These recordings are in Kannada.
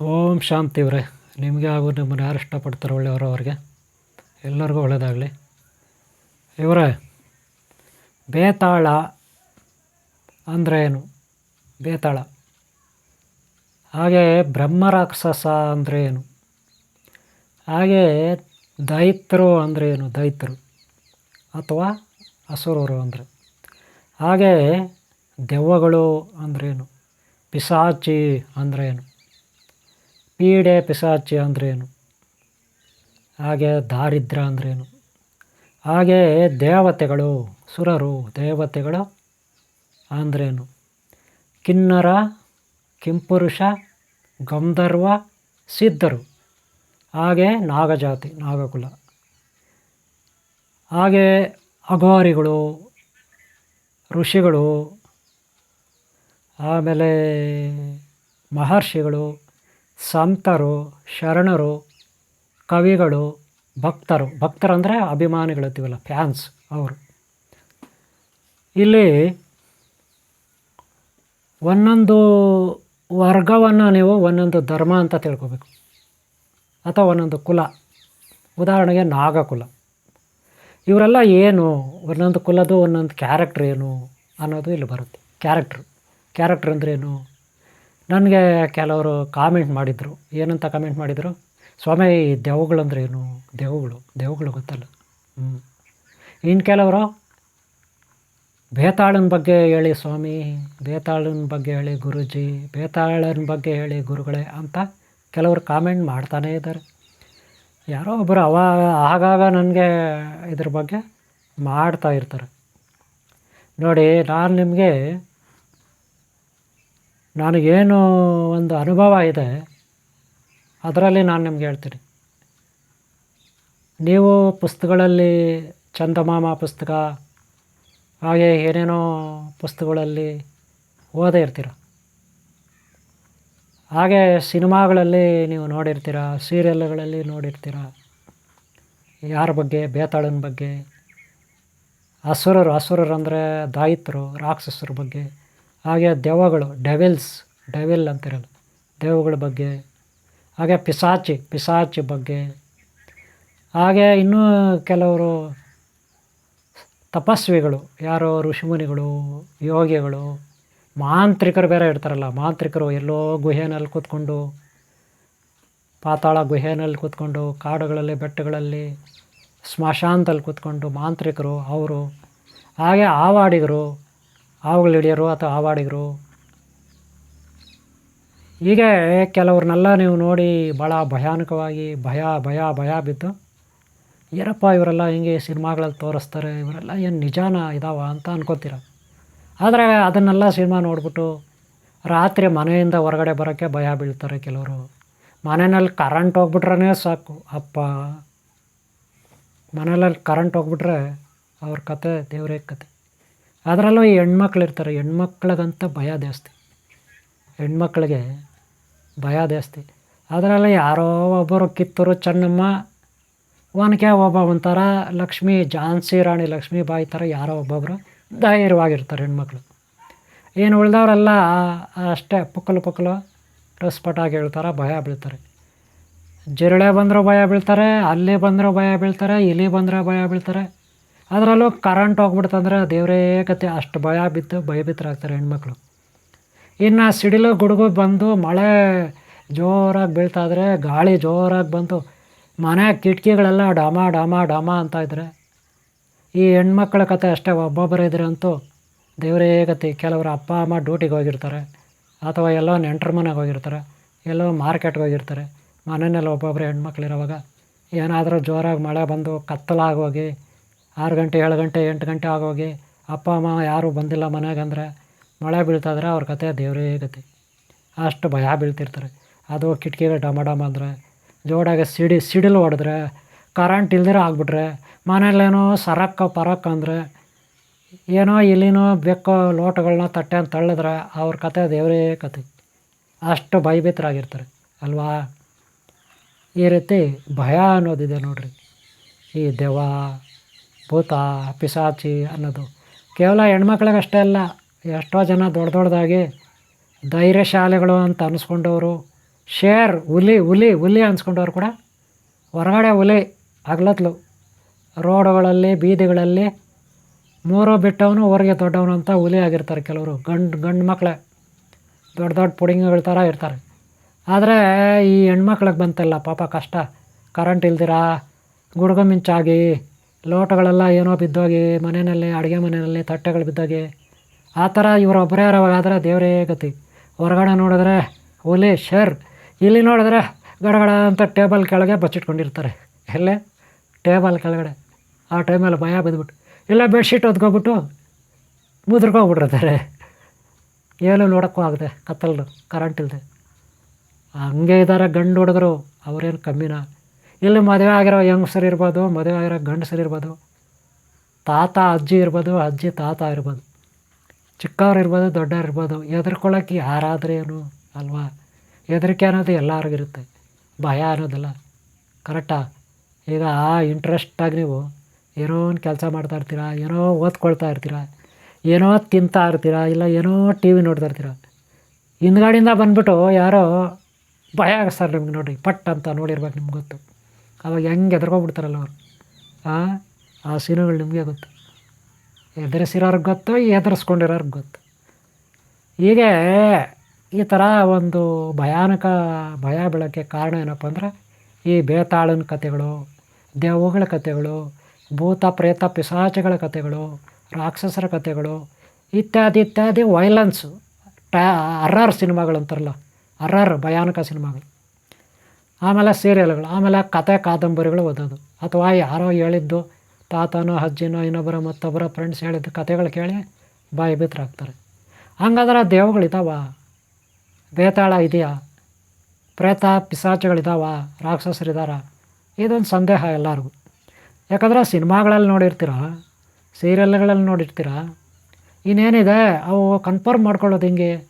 ಓಂ ಶಾಂತಿ ಇವರೇ ನಿಮಗೆ ಹಾಗೂ ನಿಮ್ಮನ್ನು ಯಾರು ಇಷ್ಟಪಡ್ತಾರೆ ಒಳ್ಳೆಯವರು ಅವ್ರಿಗೆ? ಎಲ್ಲರಿಗೂ ಒಳ್ಳೆಯದಾಗಲಿ ಇವರೇ, ಬೇತಾಳ ಅಂದರೆ ಏನು? ಬೇತಾಳ. ಹಾಗೆ ಬ್ರಹ್ಮರಾಕ್ಷಸ ಅಂದರೆ ಏನು? ಹಾಗೆ ದೈತ್ರು ಅಂದರೆ ಏನು? ದೈತ್ರು ಅಥವಾ ಅಸುರರು ಅಂದರೆ. ಹಾಗೆ ದೆವ್ವಗಳು ಅಂದ್ರೇನು ಪಿಸಾಚಿ ಅಂದರೆ ಏನು? ಪೀಡೆ ಪಿಸಾಚಿ ಅಂದ್ರೇನು? ಹಾಗೆ ದಾರಿದ್ರ್ಯ ಅಂದ್ರೇನು? ಹಾಗೆ ದೇವತೆಗಳು, ಸುರರು, ದೇವತೆಗಳು ಅಂದ್ರೇನು? ಕಿನ್ನರ, ಕಿಂಪುರುಷ, ಗಂಧರ್ವ, ಸಿದ್ಧರು. ಹಾಗೆ ನಾಗಜಾತಿ, ನಾಗಕುಲ. ಹಾಗೆ ಅಘೋರಿಗಳು, ಋಷಿಗಳು, ಆಮೇಲೆ ಮಹರ್ಷಿಗಳು ಸಂತರು, ಶರಣರು, ಕವಿಗಳು, ಭಕ್ತರು. ಭಕ್ತರಂದರೆ ಅಭಿಮಾನಿಗಳಿರ್ತೀವಲ್ಲ ಫ್ಯಾನ್ಸ್ ಅವರು. ಇಲ್ಲಿ ಒಂದೊಂದು ವರ್ಗವನ್ನು ನೀವು ಒಂದೊಂದು ಧರ್ಮ ಅಂತ ತಿಳ್ಕೊಬೇಕು. ಅಥವಾ ಒಂದೊಂದು ಕುಲ. ಉದಾಹರಣೆಗೆ ನಾಗಕುಲ. ಇವರೆಲ್ಲ ಏನು? ಒಂದೊಂದು ಕುಲದ್ದು ಒಂದೊಂದು ಕ್ಯಾರೆಕ್ಟ್ರ್ ಏನು ಅನ್ನೋದು ಇಲ್ಲಿ ಬರುತ್ತೆ. ಕ್ಯಾರೆಕ್ಟ್ರು ಕ್ಯಾರೆಕ್ಟ್ರ್ ಅಂದ್ರೇನು ನನಗೆ ಕೆಲವರು ಕಾಮೆಂಟ್ ಮಾಡಿದರು. ಏನಂತ ಕಾಮೆಂಟ್ ಮಾಡಿದರು? ಸ್ವಾಮಿ ದೆವ್ವಗಳಂದ್ರೆ ಏನು? ದೆವ್ವಗಳು ದೆವ್ವಗಳು ಗೊತ್ತಲ್ಲ. ಹ್ಞೂ ಇನ್ನು ಕೆಲವರು, ಬೇತಾಳನ ಬಗ್ಗೆ ಹೇಳಿ ಸ್ವಾಮಿ, ಬೇತಾಳನ ಬಗ್ಗೆ ಹೇಳಿ ಗುರುಜಿ, ಬೇತಾಳನ ಬಗ್ಗೆ ಹೇಳಿ ಗುರುಗಳೇ ಅಂತ ಕೆಲವರು ಕಾಮೆಂಟ್ ಮಾಡ್ತಾನೇ ಇದ್ದಾರೆ. ಯಾರೋ ಒಬ್ಬರು ಅವ, ಆಗಾಗ ನನಗೆ ಇದ್ರ ಬಗ್ಗೆ ಮಾಡ್ತಾ ಇರ್ತಾರೆ. ನೋಡಿ, ನಾನು ನಿಮಗೆ ನನಗೇನು ಒಂದು ಅನುಭವ ಇದೆ, ಅದರಲ್ಲಿ ನಾನು ನಿಮ್ಗೆ ಹೇಳ್ತೀನಿ. ನೀವು ಪುಸ್ತಕಗಳಲ್ಲಿ ಚಂದಮಾಮ ಪುಸ್ತಕ, ಹಾಗೆ ಏನೇನೋ ಪುಸ್ತಕಗಳಲ್ಲಿ ಓದೇ ಇರ್ತೀರ? ಹಾಗೆ ಸಿನಿಮಾಗಳಲ್ಲಿ ನೀವು ನೋಡಿರ್ತೀರ, ಸೀರಿಯಲ್ಗಳಲ್ಲಿ ನೋಡಿರ್ತೀರ? ಯಾರ ಬಗ್ಗೆ? ಬೇತಾಳನ ಬಗ್ಗೆ? ಅಸುರರು ಅಸುರರು ಅಂದರೆ ದಾಯಿತರು, ರಾಕ್ಷಸರ ಬಗ್ಗೆ? ಹಾಗೆ ದೆವ್ವಗಳು ಡೆವಿಲ್ಸ್ ಡೆವಿಲ್ ಅಂತಿರಲ್ಲ, ದೆವ್ವಗಳ ಬಗ್ಗೆ, ಹಾಗೆ ಪಿಸಾಚಿ ಪಿಸಾಚಿ ಬಗ್ಗೆ. ಹಾಗೆ ಇನ್ನೂ ಕೆಲವರು ತಪಸ್ವಿಗಳು, ಯಾರೋ ಋಷಿಮುನಿಗಳು, ಯೋಗಿಗಳು, ಮಾಂತ್ರಿಕರು ಬೇರೆ ಇರ್ತಾರಲ್ಲ, ಮಾಂತ್ರಿಕರು ಎಲ್ಲೋ ಗುಹೆನಲ್ಲಿ ಕೂತ್ಕೊಂಡು, ಪಾತಾಳ ಗುಹೆನಲ್ಲಿ ಕೂತ್ಕೊಂಡು, ಕಾಡುಗಳಲ್ಲಿ, ಬೆಟ್ಟಗಳಲ್ಲಿ, ಸ್ಮಶಾನದಲ್ಲಿ ಕೂತ್ಕೊಂಡು ಮಾಂತ್ರಿಕರು, ಅವರು, ಹಾಗೆ ಆವಾಡಿಗರು ಹಾವುಗಳು ಹಿಡಿಯೋರು ಅಥವಾ ಆವಾಡಿಗರು ಹೀಗೆ ಕೆಲವ್ರನ್ನೆಲ್ಲ ನೀವು ನೋಡಿ ಭಾಳ ಭಯಾನಕವಾಗಿ ಭಯ ಭಯ ಭಯ ಬಿದ್ದು, ಏನಪ್ಪ ಇವರೆಲ್ಲ ಹಿಂಗೆ ಸಿನಿಮಾಗಳಲ್ಲಿ ತೋರಿಸ್ತಾರೆ, ಇವರೆಲ್ಲ ಏನು ನಿಜಾನ ಇದಾವ ಅಂತ ಅನ್ಕೋತೀರ? ಆದರೆ ಅದನ್ನೆಲ್ಲ ಸಿನಿಮಾ ನೋಡಿಬಿಟ್ಟು ರಾತ್ರಿ ಮನೆಯಿಂದ ಹೊರಗಡೆ ಬರೋಕ್ಕೆ ಭಯ ಬೀಳ್ತಾರೆ ಕೆಲವರು. ಮನೆಯಲ್ಲಿ ಕರೆಂಟ್ ಹೋಗ್ಬಿಟ್ರೇ ಸಾಕು. ಅಪ್ಪ. ಮನೆಯಲ್ಲಿ ಕರೆಂಟ್ ಹೋಗ್ಬಿಟ್ರೆ ಅವ್ರ ಕತೆ ದೇವರೇ ಕತೆ. ಅದರಲ್ಲೂ ಈ ಹೆಣ್ಮಕ್ಳಿರ್ತಾರೆ ಹೆಣ್ಮಕ್ಳಿಗಂತ ಭಯ ಜಾಸ್ತಿ. ಹೆಣ್ಮಕ್ಳಿಗೆ ಭಯ ಜಾಸ್ತಿ. ಅದರಲ್ಲಿ ಯಾರೋ ಒಬ್ಬರು ಕಿತ್ತೂರು ಚೆನ್ನಮ್ಮ ಒನಕೆ ಒಬ್ಬ ಒಂಥರ ಲಕ್ಷ್ಮೀ ಝಾನ್ಸಿ ರಾಣಿ ಲಕ್ಷ್ಮೀಬಾಯಿ ಥರ ಯಾರೋ ಒಬ್ಬೊಬ್ಬರು ಧೈರ್ಯವಾಗಿರ್ತಾರೆ ಹೆಣ್ಮಕ್ಳು. ಏನು ಉಳಿದವರೆಲ್ಲ ಅಷ್ಟೇ ಪುಕ್ಕಲು ಪುಕ್ಕಲು ರಸ್ಪಟಾಗಿ ಹೇಳ್ತಾರೆ, ಭಯ ಬೀಳ್ತಾರೆ. ಜಿರಳೆ ಬಂದರೂ ಭಯ ಬೀಳ್ತಾರೆ, ಅಲ್ಲಿ ಬಂದರೂ ಭಯ ಬೀಳ್ತಾರೆ, ಇಲ್ಲಿ ಬಂದರೆ ಭಯ ಬೀಳ್ತಾರೆ. ಅದರಲ್ಲೂ ಕರೆಂಟ್ ಹೋಗ್ಬಿಡ್ತಂದ್ರೆ ದೇವರೇ ಕತೆ, ಅಷ್ಟು ಭಯ ಬಿದ್ದು ಭಯಭೀತರಾಗ್ತಾರೆ ಹೆಣ್ಮಕ್ಳು. ಇನ್ನು ಸಿಡಿಲು ಗುಡುಗು ಬಂದು ಮಳೆ ಜೋರಾಗಿ ಬೀಳ್ತಾಯಿದ್ರೆ ಗಾಳಿ ಜೋರಾಗಿ ಬಂತು ಮನೆ ಕಿಟಕಿಗಳೆಲ್ಲ ಡಮ ಡಮ ಡಮ ಅಂತ ಇದ್ರೆ, ಈ ಹೆಣ್ಮಕ್ಳ ಕತೆ ಅಷ್ಟೇ ಒಬ್ಬೊಬ್ಬರು ಇದ್ರೆ ಅಂತೂ ದೇವರೇ ಗತಿ ಕೆಲವರು ಅಪ್ಪ, ಅಮ್ಮ ಡ್ಯೂಟಿಗೆ ಹೋಗಿರ್ತಾರೆ, ಅಥವಾ ಎಲ್ಲೋ ನೆಂಟ್ರ ಮನೆಗೆ ಹೋಗಿರ್ತಾರೆ, ಎಲ್ಲೋ ಮಾರ್ಕೆಟ್ಗೆ ಹೋಗಿರ್ತಾರೆ ಮನೆಯಲ್ಲಿ ಒಬ್ಬೊಬ್ಬರು ಹೆಣ್ಮಕ್ಳಿರೋವಾಗ ಏನಾದರೂ ಜೋರಾಗಿ ಮಳೆ ಬಂದು ಕತ್ತಲಾಗೋಗಿ ಆರು ಗಂಟೆ, ಏಳು ಗಂಟೆ, ಎಂಟು ಗಂಟೆ ಆಗೋಗಿ ಅಪ್ಪ, ಅಮ್ಮ ಯಾರೂ ಬಂದಿಲ್ಲ ಮನೆಗೆ ಅಂದರೆ ಮಳೆ ಬೀಳ್ತಾಯಿದ್ರೆ ಅವ್ರ ಕತೆ ದೇವರೇ ಕತೆ. ಅಷ್ಟು ಭಯ ಬೀಳ್ತಿರ್ತಾರೆ. ಅದು ಕಿಟಕಿಗೆ ಡಮ ಡಮ ಅಂದರೆ ಜೋಡಾಗೆ ಸಿಡಿ, ಸಿಡಿಲು ಹೊಡೆದ್ರೆ ಕರೆಂಟ್ ಇಲ್ದಿರ ಆಗ್ಬಿಟ್ರೆ ಮನೇಲೇನೋ ಸರಕ್ಕ ಪರಕ್ಕ ಅಂದರೆ ಏನೋ ಇಲ್ಲಿನೋ ಬೆಕ್ಕೋ ಲೋಟಗಳನ್ನ ತಟ್ಟೆ ಅಂತ ತಳ್ಳಿದ್ರೆ ಅವ್ರ ಕತೆ ದೇವರೇ ಕತೆ. ಅಷ್ಟು ಭಯಭೀತರಾಗಿರ್ತಾರೆ, ಅಲ್ವಾ? ಈ ರೀತಿ ಭಯ ಅನ್ನೋದಿದೆ ನೋಡ್ರಿ. ಈ ದೆವ್ವ. ಭೂತ ಪಿಸಾಚಿ ಅನ್ನೋದು. ಕೇವಲ ಹೆಣ್ಮಕ್ಳಿಗಷ್ಟೇ ಅಲ್ಲ, ಎಷ್ಟೋ ಜನ ದೊಡ್ಡ ದೊಡ್ಡದಾಗಿ ಧೈರ್ಯಶಾಲಿಗಳು ಅಂತ ಅನಿಸ್ಕೊಂಡವರು, ಶೇರ್, ಹುಲಿ ಹುಲಿ ಹುಲಿ ಅನ್ಸ್ಕೊಂಡವ್ರು ಕೂಡ ಹೊರಗಡೆ ಹುಲಿ ಹಗ್ಲತ್ಲು ರೋಡುಗಳಲ್ಲಿ, ಬೀದಿಗಳಲ್ಲಿ ಮೂರು ಬಿಟ್ಟವನು ಊರಿಗೆ ದೊಡ್ಡವನು ಅಂತ ಹುಲಿ ಆಗಿರ್ತಾರೆ ಕೆಲವರು, ಗಂಡು ಗಂಡು ಮಕ್ಕಳೇ ದೊಡ್ಡ ದೊಡ್ಡ ಪುಡಿಂಗಗಳ ಥರ ಇರ್ತಾರೆ. ಆದರೆ ಈ ಹೆಣ್ಮಕ್ಳಿಗೆ ಬಂತಲ್ಲ ಪಾಪ ಕಷ್ಟ. ಕರೆಂಟ್ ಇಲ್ದಿರ, ಗುಡುಗ ಮಿಂಚಾಗಿ ಲೋಟಗಳೆಲ್ಲ ಏನೋ ಬಿದ್ದೋಗಿ, ಮನೆಯಲ್ಲಿ, ಅಡುಗೆ ಮನೆಯಲ್ಲಿ ತಟ್ಟೆಗಳು ಬಿದ್ದೋಗಿ, ಆ ಥರ ಇವರೊಬ್ಬರೇ ಆದರೆ ದೇವರೇ ಗತಿ. ಹೊರಗಡೆ ನೋಡಿದ್ರೆ ಹುಲಿ ಶರ್, ಇಲ್ಲಿ ನೋಡಿದ್ರೆ ಗಡಗಡ ಅಂತ ಟೇಬಲ್ ಕೆಳಗೆ ಬಚ್ಚಿಟ್ಕೊಂಡಿರ್ತಾರೆ. ಎಲ್ಲೇ? ಟೇಬಲ್ ಕೆಳಗಡೆ. ಆ ಟೈಮಲ್ಲಿ ಭಯ ಬಿದ್ದುಬಿಟ್ಟು ಇಲ್ಲ ಬೆಡ್ಶೀಟ್ ಹೊದ್ಕೊಬಿಟ್ಟು ಮುದ್ರಿಕೋಗ್ಬಿಟ್ಟಿರ್ತಾರೆ ಏನು ನೋಡೋಕ್ಕೂ ಆಗದೆ ಕತ್ತಲು ಕರೆಂಟ್ ಇಲ್ಲದೆ ಹಂಗೆ ಇದ್ದಾರೆ ಗಂಡು ಹುಡುಗರು, ಅವರೇನು ಕಮ್ಮಿನ? ಇಲ್ಲಿ ಮದುವೆ ಆಗಿರೋ ಹೆಂಗಸರು ಇರ್ಬೋದು, ಮದುವೆ ಆಗಿರೋ ಗಂಡಸರು ಇರ್ಬೋದು, ತಾತ, ಅಜ್ಜಿ ಇರ್ಬೋದು, ಅಜ್ಜಿ, ತಾತ ಇರ್ಬೋದು, ಚಿಕ್ಕವ್ರು ಇರ್ಬೋದು, ದೊಡ್ಡವ್ರು ಇರ್ಬೋದು ಹೆದರ್ಕೊಳ್ಳೋಕೆ ಯಾರಾದ್ರೇನು ಅಲ್ವಾ? ಹೆದರಿಕೆ ಅನ್ನೋದು ಎಲ್ಲರಿಗಿರುತ್ತೆ ಭಯ ಅನ್ನೋದಲ್ಲ. ಕರೆಕ್ಟಾ ಈಗ ಆ ಇಂಟ್ರೆಸ್ಟಾಗಿ ನೀವು ಏನೋ ಒಂದು ಕೆಲಸ ಮಾಡ್ತಾ ಇರ್ತೀರ, ಏನೋ ಓದ್ಕೊಳ್ತಾ ಇರ್ತೀರಾ, ಏನೋ ತಿಂತಾ ಇರ್ತೀರಾ, ಇಲ್ಲ ಏನೋ ಟಿ ವಿ ನೋಡ್ತಾ ಇರ್ತೀರ? ಹಿಂದ್ಗಡೆಯಿಂದ ಬಂದ್ಬಿಟ್ಟು ಯಾರೋ ಭಯ ಆಗಿಸ್ತಾರೆ ನಿಮ್ಗೆ ನೋಡಿ, ಪಟ್ ಅಂತ ನೋಡಿರ್ಬೇಕು ನಿಮ್ಗೆ ಗೊತ್ತು. ಅವಾಗ ಹೆಂಗೆ ಎದ್ರಗೋಗ್ಬಿಡ್ತಾರಲ್ಲ ಅವರು? ಆ? ಆ ಸೀನುಗಳು ನಿಮಗೆ ಗೊತ್ತು. ಎದುರಿಸಿರೋರ್ಗೆ ಗೊತ್ತು ಎದುರಿಸ್ಕೊಂಡಿರೋರ್ಗೆ ಗೊತ್ತು. ಹೀಗೆ ಈ ಥರ ಒಂದು ಭಯಾನಕ ಭಯ ಬೆಳಕ್ಕೆ ಕಾರಣ ಏನಪ್ಪ ಅಂದರೆ ಈ ಬೇತಾಳನ ಕಥೆಗಳು ದೆವ್ವಗಳ ಕಥೆಗಳು ಭೂತ ಪ್ರೇತ ಪಿಶಾಚಿಗಳ ಕಥೆಗಳು ರಾಕ್ಷಸರ ಕಥೆಗಳು ಇತ್ಯಾದಿ ಇತ್ಯಾದಿ ವೈಲೆನ್ಸು ಟ್ಯಾ ಅರ್ರಾರ್ ಸಿನಿಮಾಗಳು ಅಂತಾರಲ್ಲ ಅರ್ರಾರ್ ಭಯಾನಕ ಸಿನಿಮಾಗಳು. ಆಮೇಲೆ ಸೀರಿಯಲ್ಗಳು, ಆಮೇಲೆ ಕತೆ ಕಾದಂಬರಿಗಳು ಓದೋದು. ಅಥವಾ ಯಾರೋ ಹೇಳಿದ್ದು, ತಾತನೋ, ಅಜ್ಜಿನೋ, ಇನ್ನೊಬ್ಬರ ಮತ್ತೊಬ್ಬರ ಫ್ರೆಂಡ್ಸ್ ಹೇಳಿದ್ದು ಕತೆಗಳು ಕೇಳಿ ಬಾಯಿ ಬಿತ್ತರಾಗ್ತಾರೆ. ಹಂಗಾದ್ರೆ ದೇವಗಳಿದ್ದಾವ ಬೇತಾಳ ಇದೆಯಾ? ಪ್ರೇತ ಪಿಸಾಚಗಳಿದ್ದಾವ ರಾಕ್ಷಸರಿದಾರ? ಇದೊಂದು ಸಂದೇಹ ಎಲ್ಲರಿಗೂ. ಯಾಕಂದ್ರೆ ಸಿನಿಮಾಗಳಲ್ಲಿ ನೋಡಿರ್ತೀರ? ಸೀರಿಯಲ್ಗಳಲ್ಲಿ ನೋಡಿರ್ತೀರ? ಇನ್ನೇನಿದೆ? ಅವು ಕನ್ಫರ್ಮ್ ಮಾಡ್ಕೊಳ್ಳೋದು ಹಿಂಗೆ?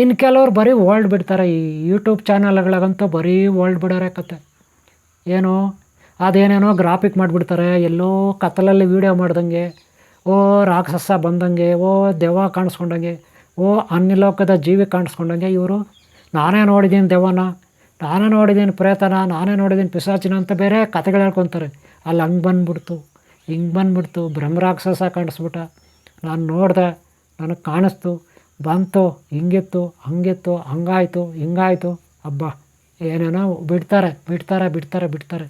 ಇನ್ನು ಕೆಲವ್ರು ಬರೀ ಓಲ್ಡ್ ಬಿಡ್ತಾರೆ, ಈ ಯೂಟ್ಯೂಬ್ ಚಾನಲ್ಗಳಿಗಂತೂ ಬರೀ ಓಲ್ಡ್ ಬಿಡೋರೆ ಕತೆ. ಏನು, ಅದೇನೇನೋ ಗ್ರಾಫಿಕ್ ಮಾಡಿಬಿಡ್ತಾರೆ, ಎಲ್ಲೋ ಕತ್ತಲಲ್ಲಿ ವೀಡಿಯೋ ಮಾಡ್ದಂಗೆ, ಓ ರಾಕ್ಷಸ ಬಂದಂಗೆ, ಓ ದೆವ್ವ ಕಾಣಿಸ್ಕೊಂಡಂಗೆ, ಓ ಅನ್ಯಲೋಕದ ಜೀವಿ ಕಾಣಿಸ್ಕೊಂಡಂಗೆ, ಇವರು, ನಾನೇ ನೋಡಿದ್ದೀನಿ ದೆವ್ವನ, ನಾನೇ ನೋಡಿದ್ದೀನಿ ಪ್ರೇತನ, ನಾನೇ ನೋಡಿದ್ದೀನಿ ಪಿಸಾಚಿನ ಅಂತ ಬೇರೆ ಕತೆಗಳು ಹೇಳ್ಕೊತಾರೆ. ಅಲ್ಲಿ ಹಂಗೆ ಬಂದ್ಬಿಡ್ತು, ಹಿಂಗೆ ಬಂದ್ಬಿಡ್ತು ಬ್ರಹ್ಮರಾಕ್ಷಸ ಕಾಣಿಸ್ಬಿಟ್ಟ. ನಾನು ನೋಡಿದೆ, ನನಗೆ ಕಾಣಿಸ್ತು. ಬಂತು, ಹಿಂಗಿತ್ತು, ಹಂಗಿತ್ತು, ಹಂಗಾಯ್ತು, ಹಿಂಗಾಯ್ತು ಹಬ್ಬ ಏನೇನೋ ಬಿಡ್ತಾರೆ ಬಿಡ್ತಾರೆ ಬಿಡ್ತಾರೆ ಬಿಡ್ತಾರೆ.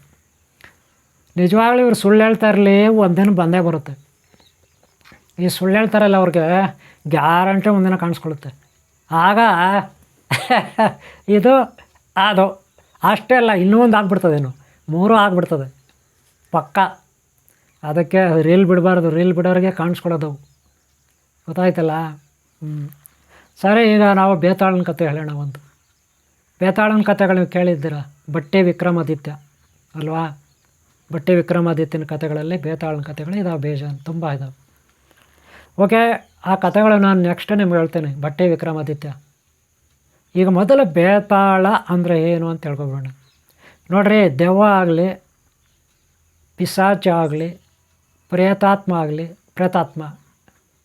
ನಿಜವಾಗ್ಲೂ ಇವ್ರು ಸುಳ್ಳು ಹೇಳ್ತಾ ಇರಲಿ, ಒಂದಿನ ಬಂದೇ ಬರುತ್ತೆ. ಈ ಸುಳ್ಳು ಹೇಳ್ತಾರಲ್ಲ ಅವ್ರಿಗೆ, ಗ್ಯಾರಂಟಿ ಒಂದಿನ ಕಾಣಿಸ್ಕೊಳ್ಳುತ್ತೆ. ಆಗ, ಇದು, ಅದು, ಅಷ್ಟೇ ಅಲ್ಲ ಇನ್ನೂ ಒಂದು ಆಗ್ಬಿಡ್ತದೇನು ಮೂರು ಆಗ್ಬಿಡ್ತದೆ. ಪಕ್ಕ. ಅದಕ್ಕೆ ರೀಲ್ ಬಿಡಬಾರ್ದು ರೀಲ್ ಬಿಡೋರಿಗೆ ಕಾಣಿಸ್ಕೊಳ್ಳೋದು. ಅವು. ಗೊತ್ತಾಯ್ತಲ್ಲ? ಹ್ಞೂ ಸರಿ, ಈಗ ನಾವು ಬೇತಾಳನ ಕತೆ ಹೇಳೋಣ ಒಂದು. ಬೇತಾಳನ ಕತೆಗಳು ನೀವು ಕೇಳಿದ್ದೀರ? ಬಟ್ಟೆ ವಿಕ್ರಮಾದಿತ್ಯ, ಅಲ್ವಾ? ಬಟ್ಟೆ ವಿಕ್ರಮಾದಿತ್ಯನ ಕಥೆಗಳಲ್ಲಿ ಬೇತಾಳನ ಕತೆಗಳು ಇದಾವೆ, ಬೇಜಾನ್, ತುಂಬ ಇದಾವೆ. ಓಕೆ, ಆ ಕತೆಗಳು ನಾನು ನೆಕ್ಸ್ಟ್ ನಿಮ್ಗೆ ಹೇಳ್ತೇನೆ ಬಟ್ಟೆ ವಿಕ್ರಮಾದಿತ್ಯ. ಈಗ ಮೊದಲು ಬೇತಾಳ ಅಂದರೆ ಏನು ಅಂತ ಹೇಳ್ಕೊಬೋಣ ನೋಡ್ರಿ, ದೆವ್ವ ಆಗಲಿ, ಪಿಸಾಚ ಆಗಲಿ, ಪ್ರೇತಾತ್ಮ ಆಗಲಿ, ಪ್ರೇತಾತ್ಮ,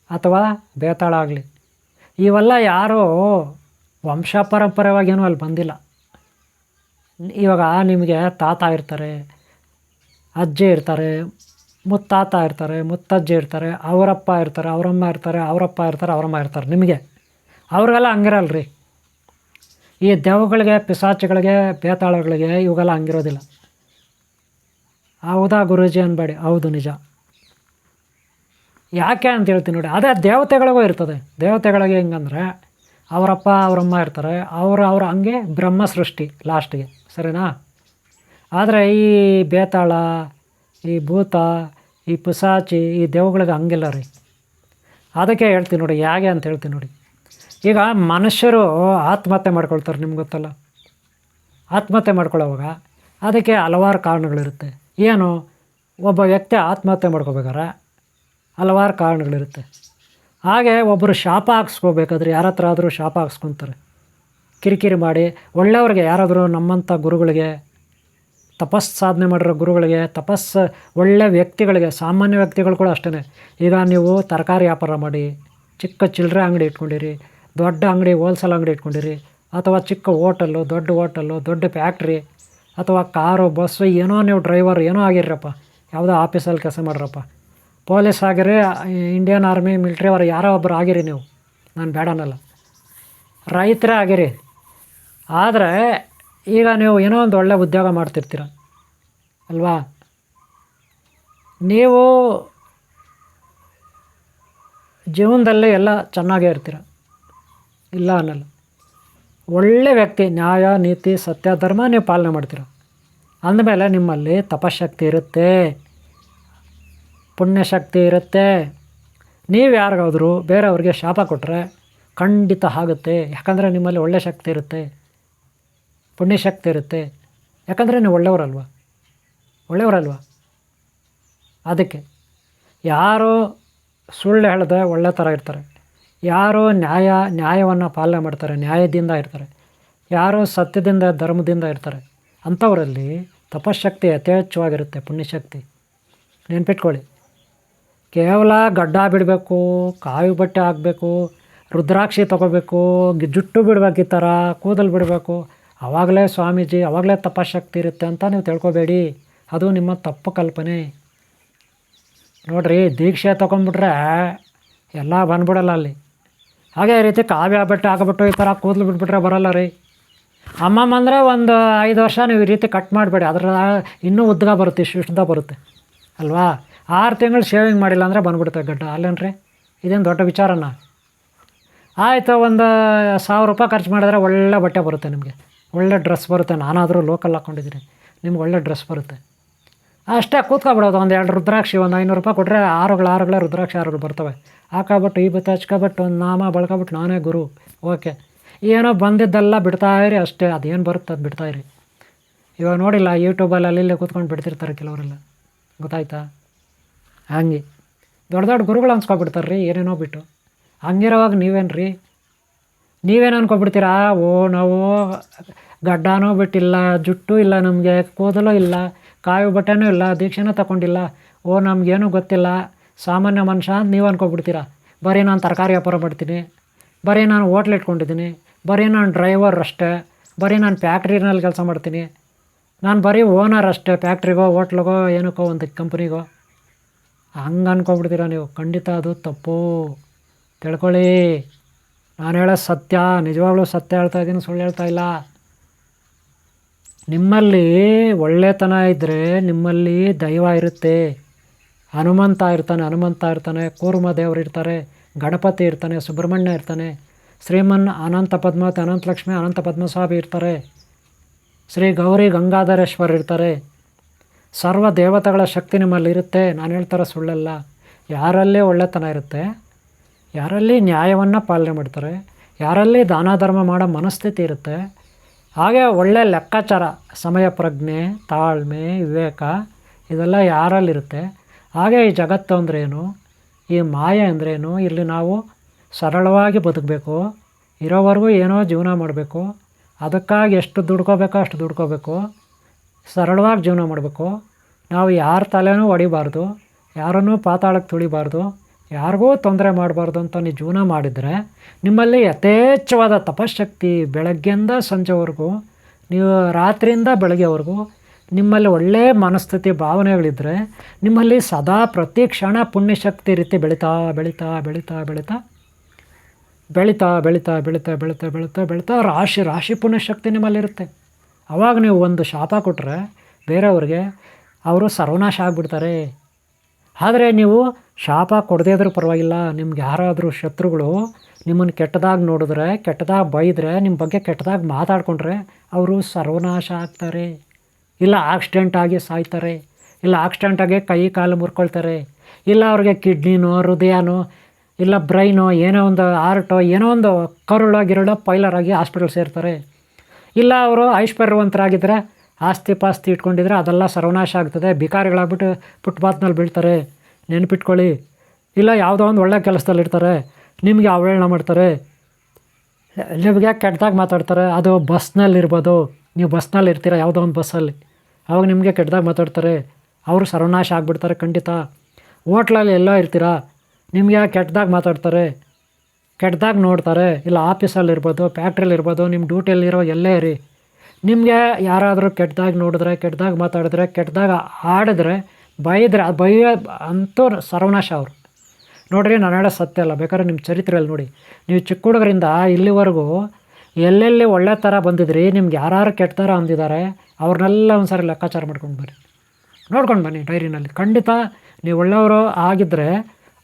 ಅಥವಾ ಬೇತಾಳ ಆಗಲಿ. ಇವೆಲ್ಲ ಯಾರೂ ವಂಶ ಪರಂಪರೆಯಾಗೇನೂ ಅಲ್ಲಿ ಬಂದಿಲ್ಲ. ಇವಾಗ ನಿಮಗೆ ತಾತ ಇರ್ತಾರೆ, ಅಜ್ಜಿ ಇರ್ತಾರೆ, ಮುತ್ತಾತ ಇರ್ತಾರೆ, ಮುತ್ತಜ್ಜಿ ಇರ್ತಾರೆ, ಅವರಪ್ಪ ಇರ್ತಾರೆ, ಅವರಮ್ಮ ಇರ್ತಾರೆ, ಅವರಪ್ಪ ಇರ್ತಾರೆ, ಅವರಮ್ಮ ಇರ್ತಾರೆ. ನಿಮಗೆ ಅವ್ರಿಗೆಲ್ಲ ಹಂಗಿರಲ್ಲ ರೀ ಈ ದೆವ್ವಗಳಿಗೆ ಪಿಸಾಚಿಗಳಿಗೆ, ಬೇತಾಳಗಳಿಗೆ ಇವಾಗೆಲ್ಲ ಹಂಗಿರೋದಿಲ್ಲ. ಹೌದಾ ಗುರೂಜಿ ಅನ್ಬೇಡಿ. ಹೌದು, ನಿಜ. ಯಾಕೆ ಅಂತ ಹೇಳ್ತೀನಿ ನೋಡಿ. ಅದೇ ದೇವತೆಗಳಿಗೂ ಇರ್ತದೆ. ದೇವತೆಗಳಿಗೆ ಹೆಂಗಂದ್ರೆ ಅವರಪ್ಪ, ಅವರಮ್ಮ ಇರ್ತಾರೆ. ಅವರು ಅವ್ರ ಹಂಗೆ ಬ್ರಹ್ಮ ಸೃಷ್ಟಿ ಲಾಸ್ಟಿಗೆ. ಸರಿನಾ? ಆದರೆ ಈ ಬೇತಾಳ, ಈ ಭೂತ, ಈ ಪುಸಾಚಿ, ಈ ದೇವಗಳಿಗೆ ಹಂಗಿಲ್ಲ ರೀ. ಅದಕ್ಕೆ ಹೇಳ್ತೀನಿ ನೋಡಿ, ಹೇಗೆ ಅಂತ ಹೇಳ್ತೀನಿ ನೋಡಿ. ಈಗ ಮನುಷ್ಯರು ಆತ್ಮಹತ್ಯೆ ಮಾಡ್ಕೊಳ್ತಾರೆ ನಿಮ್ಗೆ ಗೊತ್ತಲ್ಲ? ಆತ್ಮಹತ್ಯೆ ಮಾಡ್ಕೊಳ್ಳೋವಾಗ ಅದಕ್ಕೆ ಹಲವಾರು ಕಾರಣಗಳಿರುತ್ತೆ. ಏನು? ಒಬ್ಬ ವ್ಯಕ್ತಿ ಆತ್ಮಹತ್ಯೆ ಮಾಡ್ಕೋಬೇಕಾದ್ರೆ ಹಲವಾರು ಕಾರಣಗಳಿರುತ್ತೆ. ಹಾಗೆ ಒಬ್ಬರು ಶಾಪ ಹಾಕ್ಸ್ಕೋಬೇಕಾದ್ರೆ ಯಾರ ಹತ್ರ ಆದರೂ ಶಾಪ ಹಾಕ್ಸ್ಕೊತಾರೆ. ಕಿರಿಕಿರಿ ಮಾಡಿ, ಒಳ್ಳೆಯವ್ರಿಗೆ ಯಾರಾದರೂ ನಮ್ಮಂಥ ಗುರುಗಳಿಗೆ ತಪಸ್ ಸಾಧನೆ ಮಾಡಿರೋ ಗುರುಗಳಿಗೆ, ತಪಸ್ಸು ಒಳ್ಳೆ ವ್ಯಕ್ತಿಗಳಿಗೆ, ಸಾಮಾನ್ಯ ವ್ಯಕ್ತಿಗಳು ಕೂಡ ಅಷ್ಟೇ ಈಗ ನೀವು ತರಕಾರಿ ವ್ಯಾಪಾರ ಮಾಡಿ, ಚಿಕ್ಕ ಚಿಲ್ಲರೆ ಅಂಗಡಿ ಇಟ್ಕೊಂಡಿರಿ, ದೊಡ್ಡ ಅಂಗಡಿ ಹೋಲ್ಸೇಲ್ ಅಂಗಡಿ ಇಟ್ಕೊಂಡಿರಿ, ಅಥವಾ ಚಿಕ್ಕ ಹೋಟೆಲ್ಲು, ದೊಡ್ಡ ಹೋಟೆಲ್ಲು, ದೊಡ್ಡ ಫ್ಯಾಕ್ಟ್ರಿ ಅಥವಾ ಕಾರು, ಬಸ್ಸು, ಏನೋ ನೀವು ಡ್ರೈವರ್ ಏನೋ ಆಗಿರ್ರಪ್ಪ, ಯಾವುದೋ ಆಫೀಸಲ್ಲಿ ಕೆಲಸ ಮಾಡ್ರಪ್ಪ ಪೊಲೀಸ್ ಆಗಿರಿ ಇಂಡಿಯನ್ ಆರ್ಮಿ ಮಿಲ್ಟ್ರಿ ಅವ್ರು ಯಾರೋ ಒಬ್ಬರು ಆಗಿರಿ ನೀವು. ನಾನು ಬೇಡನಲ್ಲ. ರೈತರೇ ಆಗಿರಿ. ಆದರೆ ಈಗ ನೀವು ಏನೋ ಒಂದು ಒಳ್ಳೆ ಉದ್ಯೋಗ ಮಾಡ್ತಿರ್ತೀರ. ಅಲ್ವಾ? ನೀವು ಜೀವನದಲ್ಲಿ ಎಲ್ಲ ಚೆನ್ನಾಗೇ ಇರ್ತೀರ. ಇಲ್ಲ ಅನ್ನಲ್ಲ. ಒಳ್ಳೆ ವ್ಯಕ್ತಿ, ನ್ಯಾಯ, ನೀತಿ, ಸತ್ಯ, ಧರ್ಮ ನೀವು ಪಾಲನೆ ಮಾಡ್ತೀರ. ಅಂದಮೇಲೆ ನಿಮ್ಮಲ್ಲಿ ತಪಶಕ್ತಿ ಇರುತ್ತೆ. ಪುಣ್ಯಶಕ್ತಿ ಇರುತ್ತೆ. ನೀವು ಯಾರಿಗಾದರೂ ಬೇರೆಯವ್ರಿಗೆ ಶಾಪ ಕೊಟ್ಟರೆ ಖಂಡಿತ ಆಗುತ್ತೆ. ಯಾಕಂದರೆ ನಿಮ್ಮಲ್ಲಿ ಒಳ್ಳೆ ಶಕ್ತಿ ಇರುತ್ತೆ. ಪುಣ್ಯಶಕ್ತಿ ಇರುತ್ತೆ. ಯಾಕಂದರೆ ನೀವು ಒಳ್ಳೆಯವರಲ್ವ? ಒಳ್ಳೆಯವರಲ್ವ? ಅದಕ್ಕೆ ಯಾರು ಸುಳ್ಳು ಹೇಳಿದ್ರೆ ಒಳ್ಳೆ ಥರ ಇರ್ತಾರೆ. ಯಾರು ನ್ಯಾಯ, ನ್ಯಾಯವನ್ನು ಪಾಲನೆ ಮಾಡ್ತಾರೆ, ನ್ಯಾಯದಿಂದ ಇರ್ತಾರೆ. ಯಾರು ಸತ್ಯದಿಂದ, ಧರ್ಮದಿಂದ ಇರ್ತಾರೆ. ಅಂಥವರಲ್ಲಿ ತಪಶಕ್ತಿ ಯಥೇಚ್ಛವಾಗಿರುತ್ತೆ, ಪುಣ್ಯಶಕ್ತಿ. ನೆನ್ಪಿಟ್ಕೊಳ್ಳಿ. ಕೇವಲ ಗಡ್ಡ ಬಿಡಬೇಕು ಕಾವಿ ಬಟ್ಟೆ ಹಾಕಬೇಕು, ರುದ್ರಾಕ್ಷಿ ತಗೋಬೇಕು, ಜುಟ್ಟು ಬಿಡ್ಬೇಕು ಈ ಥರ, ಕೂದಲು ಬಿಡಬೇಕು. ಆವಾಗಲೇ ಸ್ವಾಮೀಜಿ ಆವಾಗಲೇ ತಪಶಕ್ತಿ ಇರುತ್ತೆ ಅಂತ ನೀವು ತಿಳ್ಕೊಬೇಡಿ. ಅದು ನಿಮ್ಮ ತಪ್ಪು ಕಲ್ಪನೆ. ನೋಡ್ರಿ, ದೀಕ್ಷೆ ತೊಗೊಂಡ್ಬಿಟ್ರೆ ಎಲ್ಲ ಬಂದ್ಬಿಡಲ್ಲ ಅಲ್ಲಿ. ಹಾಗೆ ಈ ರೀತಿ ಕಾವ್ಯ ಬಟ್ಟೆ ಹಾಕ್ಬಿಟ್ಟು ಈ ಥರ ಕೂದಲು ಬಿಟ್ಬಿಟ್ರೆ ಬರಲ್ಲ ರೀ. ಅಮ್ಮಮ್ಮ ಅಂದರೆ ಒಂದು ಐದು ವರ್ಷ ನೀವು ಈ ರೀತಿ ಕಟ್ ಮಾಡಬೇಡಿ. ಅದರ ಇನ್ನೂ ಉದ್ದ ಬರುತ್ತೆ ಉದ್ದ ಬರುತ್ತೆ. ಅಲ್ವಾ? ಆರು ತಿಂಗಳು ಶೇವಿಂಗ್ ಮಾಡಿಲ್ಲ ಅಂದರೆ ಬಂದ್ಬಿಡುತ್ತೆ ಗಡ್ಡ. ಅಲ್ಲೇನ್ರಿ? ಇದೇನು ದೊಡ್ಡ ವಿಚಾರನ? ಆಯಿತು, ಒಂದು ಸಾವಿರ ರೂಪಾಯಿ ಖರ್ಚು ಮಾಡಿದ್ರೆ ಒಳ್ಳೆ ಬಟ್ಟೆ ಬರುತ್ತೆ ನಿಮಗೆ. ಒಳ್ಳೆ ಡ್ರೆಸ್ ಬರುತ್ತೆ. ನಾನಾದರೂ ಲೋಕಲ್ ಹಾಕ್ಕೊಂಡಿದ್ದೀನಿ ನಿಮ್ಗೆ ಒಳ್ಳೆ ಡ್ರೆಸ್ ಬರುತ್ತೆ. ಅಷ್ಟೇ ಕೂತ್ಕೊಬಿಡೋದು. ಒಂದು ಎರಡು ರುದ್ರಾಕ್ಷಿ, ಒಂದು ಐನೂರು ರೂಪಾಯಿ ಕೊಟ್ಟರೆ ಆರುಗಳು ಆರುಗಳೇ ರುದ್ರಾಕ್ಷಿ ಆರುಗಳು ಬರ್ತವೆ. ಹಾಕೊಬಿಟ್ಟು ಈ ಬತ್ತೆ ಹಚ್ಕೊಬಿಟ್ಟು, ಒಂದು ನಾಮ ಬಳ್ಕೊಬಿಟ್ಟು ನಾನೇ ಗುರು. ಓಕೆ. ಏನೋ ಬಂದಿದ್ದೆಲ್ಲ ಬಿಡ್ತಾ ಇರಿ ಅಷ್ಟೇ. ಅದೇನು ಬರುತ್ತೆ ಅದು ಬಿಡ್ತಾ ಇರಿ. ಇವಾಗ ನೋಡಿಲ್ಲ ಯೂಟ್ಯೂಬಲ್ಲಿ ಅಲ್ಲಿ ಕೂತ್ಕೊಂಡು ಬಿಡ್ತಿರ್ತಾರೆ ಕೆಲವರೆಲ್ಲ. ಗೊತ್ತಾಯ್ತಾ? ಹಂಗೆ. ದೊಡ್ಡ ದೊಡ್ಡ ಗುರುಗಳು ಅನ್ಸ್ಕೊಬಿಡ್ತಾರೆ ರೀ ಏನೇನೋ ಬಿಟ್ಟು. ಹಂಗಿರೋವಾಗ ನೀವೇನು ರೀ ನೀವೇನು ಅನ್ಕೊಬಿಡ್ತೀರಾ? ಓ, ನಾವು ಗಡ್ಡನೂ ಬಿಟ್ಟಿಲ್ಲ, ಜುಟ್ಟು ಇಲ್ಲ ನಮಗೆ, ಕೂದಲು ಇಲ್ಲ, ಕಾಯು ಬಟ್ಟೆನೂ ಇಲ್ಲ, ದೀಕ್ಷೆನೂ ತಗೊಂಡಿಲ್ಲ ಓ, ನಮಗೇನು ಗೊತ್ತಿಲ್ಲ. ಸಾಮಾನ್ಯ ಮನುಷ್ಯ ಅಂತ ನೀವು ಅನ್ಕೊಬಿಡ್ತೀರಾ? ಬರೀ ನಾನು ತರಕಾರಿ ವ್ಯಾಪಾರ ಮಾಡ್ತೀನಿ. ಬರೀ ನಾನು ಹೋಟ್ಲ್ ಇಟ್ಕೊಂಡಿದ್ದೀನಿ. ಬರೀ ನಾನು ಡ್ರೈವರ್ ಅಷ್ಟೇ. ಬರೀ ನಾನು ಫ್ಯಾಕ್ಟ್ರಿನಲ್ಲಿ ಕೆಲಸ ಮಾಡ್ತೀನಿ. ನಾನು ಬರೀ ಓನರ್ ಅಷ್ಟೇ, ಫ್ಯಾಕ್ಟ್ರಿಗೋ, ಹೋಟ್ಲಿಗೋ, ಏನಕ್ಕೋ ಒಂದು ಕಂಪ್ನಿಗೋ ಹಂಗೆ ಅನ್ಕೊಬಿಡ್ತೀರ ನೀವು? ಖಂಡಿತ ಅದು ತಪ್ಪು. ತಿಳ್ಕೊಳ್ಳಿ. ನಾನು ಹೇಳೋ ಸತ್ಯ, ನಿಜವಾಗ್ಲೂ ಸತ್ಯ ಹೇಳ್ತಾ ಇದ್ದೀನಿ, ಸುಳ್ಳು ಹೇಳ್ತಾ ಇಲ್ಲ. ನಿಮ್ಮಲ್ಲಿ ಒಳ್ಳೆತನ ಇದ್ದರೆ ನಿಮ್ಮಲ್ಲಿ ದೈವ ಇರುತ್ತೆ. ಹನುಮಂತ ಇರ್ತಾನೆ ಹನುಮಂತ ಇರ್ತಾನೆ, ಕೂರ್ಮ ದೇವರು ಇರ್ತಾರೆ, ಗಣಪತಿ ಇರ್ತಾನೆ, ಸುಬ್ರಹ್ಮಣ್ಯ ಇರ್ತಾನೆ, ಶ್ರೀಮನ್ ಅನಂತ ಪದ್ಮಾವತಿ, ಅನಂತ ಲಕ್ಷ್ಮಿ, ಅನಂತ ಪದ್ಮಸ್ವಾಮಿ ಇರ್ತಾರೆ, ಶ್ರೀ ಗೌರಿ ಗಂಗಾಧರೇಶ್ವರ ಇರ್ತಾರೆ ಸರ್ವ ದೇವತೆಗಳ ಶಕ್ತಿ ನಿಮ್ಮಲ್ಲಿ ಇರುತ್ತೆ, ನಾನು ಹೇಳ್ತಾರ ಸುಳ್ಳಲ್ಲ. ಯಾರಲ್ಲಿ ಒಳ್ಳೆತನ ಇರುತ್ತೆ, ಯಾರಲ್ಲಿ ನ್ಯಾಯವನ್ನು ಪಾಲನೆ ಮಾಡ್ತಾರೆ, ಯಾರಲ್ಲಿ ದಾನ ಧರ್ಮ ಮಾಡೋ ಮನಸ್ಥಿತಿ ಇರುತ್ತೆ, ಹಾಗೆ ಒಳ್ಳೆ ಲೆಕ್ಕಾಚಾರ, ಸಮಯ, ಪ್ರಜ್ಞೆ, ತಾಳ್ಮೆ, ವಿವೇಕ, ಇದೆಲ್ಲ ಯಾರಲ್ಲಿರುತ್ತೆ? ಹಾಗೆ ಈ ಜಗತ್ತು ಅಂದ್ರೇನು ಈ ಮಾಯೆ ಅಂದ್ರೇನು ಇಲ್ಲಿ ನಾವು ಸರಳವಾಗಿ ಬದುಕಬೇಕು, ಇರೋವರೆಗೂ ಏನೋ ಜೀವನ ಮಾಡಬೇಕು, ಅದಕ್ಕಾಗಿ ಎಷ್ಟು ದುಡ್ಕೋಬೇಕೋ ಅಷ್ಟು ದುಡ್ಕೋಬೇಕು ಸರಳವಾಗಿ ಜೀವನ ಮಾಡಬೇಕು. ನಾವು ಯಾರ ತಲೆನೂ ಹೊಡಿಬಾರ್ದು, ಯಾರನ್ನೂ ಪಾತಾಳಕ್ಕೆ ತುಳಿಬಾರ್ದು, ಯಾರಿಗೂ ತೊಂದರೆ ಮಾಡಬಾರ್ದು ಅಂತ ನೀವು ಜೀವನ ಮಾಡಿದರೆ ನಿಮ್ಮಲ್ಲಿ ಯಥೇಚ್ಛವಾದ ತಪಶಕ್ತಿ ಬೆಳಗ್ಗೆಯಿಂದ ಸಂಜೆವರೆಗೂ, ನೀವು ರಾತ್ರಿಯಿಂದ ಬೆಳಗ್ಗೆವರೆಗೂ, ನಿಮ್ಮಲ್ಲಿ ಒಳ್ಳೆಯ ಮನಸ್ಥಿತಿ ಭಾವನೆಗಳಿದ್ದರೆ ನಿಮ್ಮಲ್ಲಿ ಸದಾ ಪ್ರತಿ ಕ್ಷಣ ಪುಣ್ಯಶಕ್ತಿ ರೀತಿ ಬೆಳೀತಾ ಬೆಳೀತಾ ಬೆಳೀತಾ ಬೆಳೀತಾ ಬೆಳೀತಾ ಬೆಳೀತಾ ಬೆಳೀತಾ ಬೆಳೀತಾ ಬೆಳೀತಾ ಬೆಳೀತಾ ರಾಶಿ ರಾಶಿ ಪುಣ್ಯಶಕ್ತಿ ನಿಮ್ಮಲ್ಲಿರುತ್ತೆ. ಅವಾಗ ನೀವು ಒಂದು ಶಾಪ ಕೊಟ್ಟರೆ ಬೇರೆಯವ್ರಿಗೆ, ಅವರು ಸರ್ವನಾಶ ಆಗಿಬಿಡ್ತಾರೆ. ಆದರೆ ನೀವು ಶಾಪ ಕೊಡದೇ ಇದ್ರೂ ಪರವಾಗಿಲ್ಲ. ನಿಮ್ಗೆ ಯಾರಾದರೂ ಶತ್ರುಗಳು ನಿಮ್ಮನ್ನು ಕೆಟ್ಟದಾಗಿ ನೋಡಿದ್ರೆ, ಕೆಟ್ಟದಾಗಿ ಬೈದರೆ ನಿಮ್ಮ ಬಗ್ಗೆ ಕೆಟ್ಟದಾಗಿ ಮಾತಾಡ್ಕೊಂಡ್ರೆ ಅವರು ಸರ್ವನಾಶ ಆಗ್ತಾರೆ. ಇಲ್ಲ ಆಕ್ಸಿಡೆಂಟ್ ಆಗಿ ಸಾಯ್ತಾರೆ. ಇಲ್ಲ ಆಕ್ಸಿಡೆಂಟ್ ಆಗಿ ಕೈ, ಕಾಲು ಮುರ್ಕೊಳ್ತಾರೆ. ಇಲ್ಲ ಅವ್ರಿಗೆ ಕಿಡ್ನಿನೋ, ಹೃದಯನೋ, ಇಲ್ಲ ಬ್ರೈನೋ ಏನೋ ಒಂದು ಆರ್ಟೋ ಏನೋ ಒಂದು ಕರುಳೋ, ಗಿರುಳೋ ಪೈಲರ್ ಆಗಿ ಹಾಸ್ಪಿಟಲ್ ಸೇರ್ತಾರೆ. ಇಲ್ಲ, ಅವರು ಐಶ್ವರ್ಯವಂತರಾಗಿದ್ದರೆ ಆಸ್ತಿ ಪಾಸ್ತಿ ಇಟ್ಕೊಂಡಿದ್ರೆ ಅದೆಲ್ಲ ಸರ್ವನಾಶ ಆಗ್ತದೆ. ಭಿಕಾರಿಗಳಾಗ್ಬಿಟ್ಟು ಫುಟ್ಪಾತ್ನಲ್ಲಿ ಬೀಳ್ತಾರೆ. ನೆನಪಿಟ್ಕೊಳ್ಳಿ. ಇಲ್ಲ, ಯಾವುದೋ ಒಂದು ಒಳ್ಳೆ ಕೆಲಸದಲ್ಲಿ ಇರ್ತಾರೆ. ನಿಮಗೆ ಅವಹೇಳನ ಮಾಡ್ತಾರೆ. ನಿಮಗೆ ಕೆಟ್ಟದಾಗ ಮಾತಾಡ್ತಾರೆ. ಅದು ಬಸ್ನಲ್ಲಿರ್ಬೋದು ನೀವು ಬಸ್ನಲ್ಲಿ ಇರ್ತೀರ ಯಾವುದೋ ಒಂದು ಬಸ್ಸಲ್ಲಿ. ಅವಾಗ ನಿಮಗೆ ಕೆಟ್ಟದಾಗ ಮಾತಾಡ್ತಾರೆ. ಅವರು ಸರ್ವನಾಶ ಆಗಿಬಿಡ್ತಾರೆ ಖಂಡಿತ. ಹೋಟ್ಲಲ್ಲಿ ಎಲ್ಲೋ ಇರ್ತೀರ. ನಿಮಗೆ ಕೆಟ್ಟದಾಗ ಮಾತಾಡ್ತಾರೆ. ಕೆಟ್ಟದಾಗ ನೋಡ್ತಾರೆ, ಇಲ್ಲ ಆಫೀಸಲ್ಲಿ ಇರ್ಬೋದು ಫ್ಯಾಕ್ಟ್ರಿಯಲ್ಲಿ ಇರ್ಬೋದು ನಿಮ್ಮ ಡ್ಯೂಟಿಯಲ್ಲಿರೋ ಎಲ್ಲೇ ಇರಿ. ನಿಮಗೆ ಯಾರಾದರೂ ಕೆಟ್ಟದಾಗಿ ನೋಡಿದ್ರೆ ಕೆಟ್ಟದಾಗಿ ಮಾತಾಡಿದ್ರೆ ಕೆಟ್ಟದಾಗ ಆಡಿದ್ರೆ ಬೈದ್ರೆ, ಅದು ಬೈಯ ಅಂತೂ ಸರ್ವನಾಶ ಅವರು. ನೋಡಿರಿ, ನಾನು ಹೇಳೋ ಸತ್ಯ ಅಲ್ಲ, ಬೇಕಾದ್ರೆ ನಿಮ್ಮ ಚರಿತ್ರೆಯಲ್ಲಿ ನೋಡಿ. ನೀವು ಚಿಕ್ಕ ಹುಡುಗರಿಂದ ಇಲ್ಲಿವರೆಗೂ ಎಲ್ಲೆಲ್ಲಿ ಒಳ್ಳೆ ಥರ ಬಂದಿದ್ರಿ, ನಿಮ್ಗೆ ಯಾರು ಕೆಟ್ಟ ಥರ ಅಂದಿದ್ದಾರೆ, ಅವ್ರನ್ನೆಲ್ಲ ಒಂದು ಲೆಕ್ಕಾಚಾರ ಮಾಡ್ಕೊಂಡು ಬರ್ರಿ ನೋಡ್ಕೊಂಡು ಬನ್ನಿ ಡೈರಿನಲ್ಲಿ. ಖಂಡಿತ ನೀವು ಒಳ್ಳೆಯವರು ಆಗಿದ್ದರೆ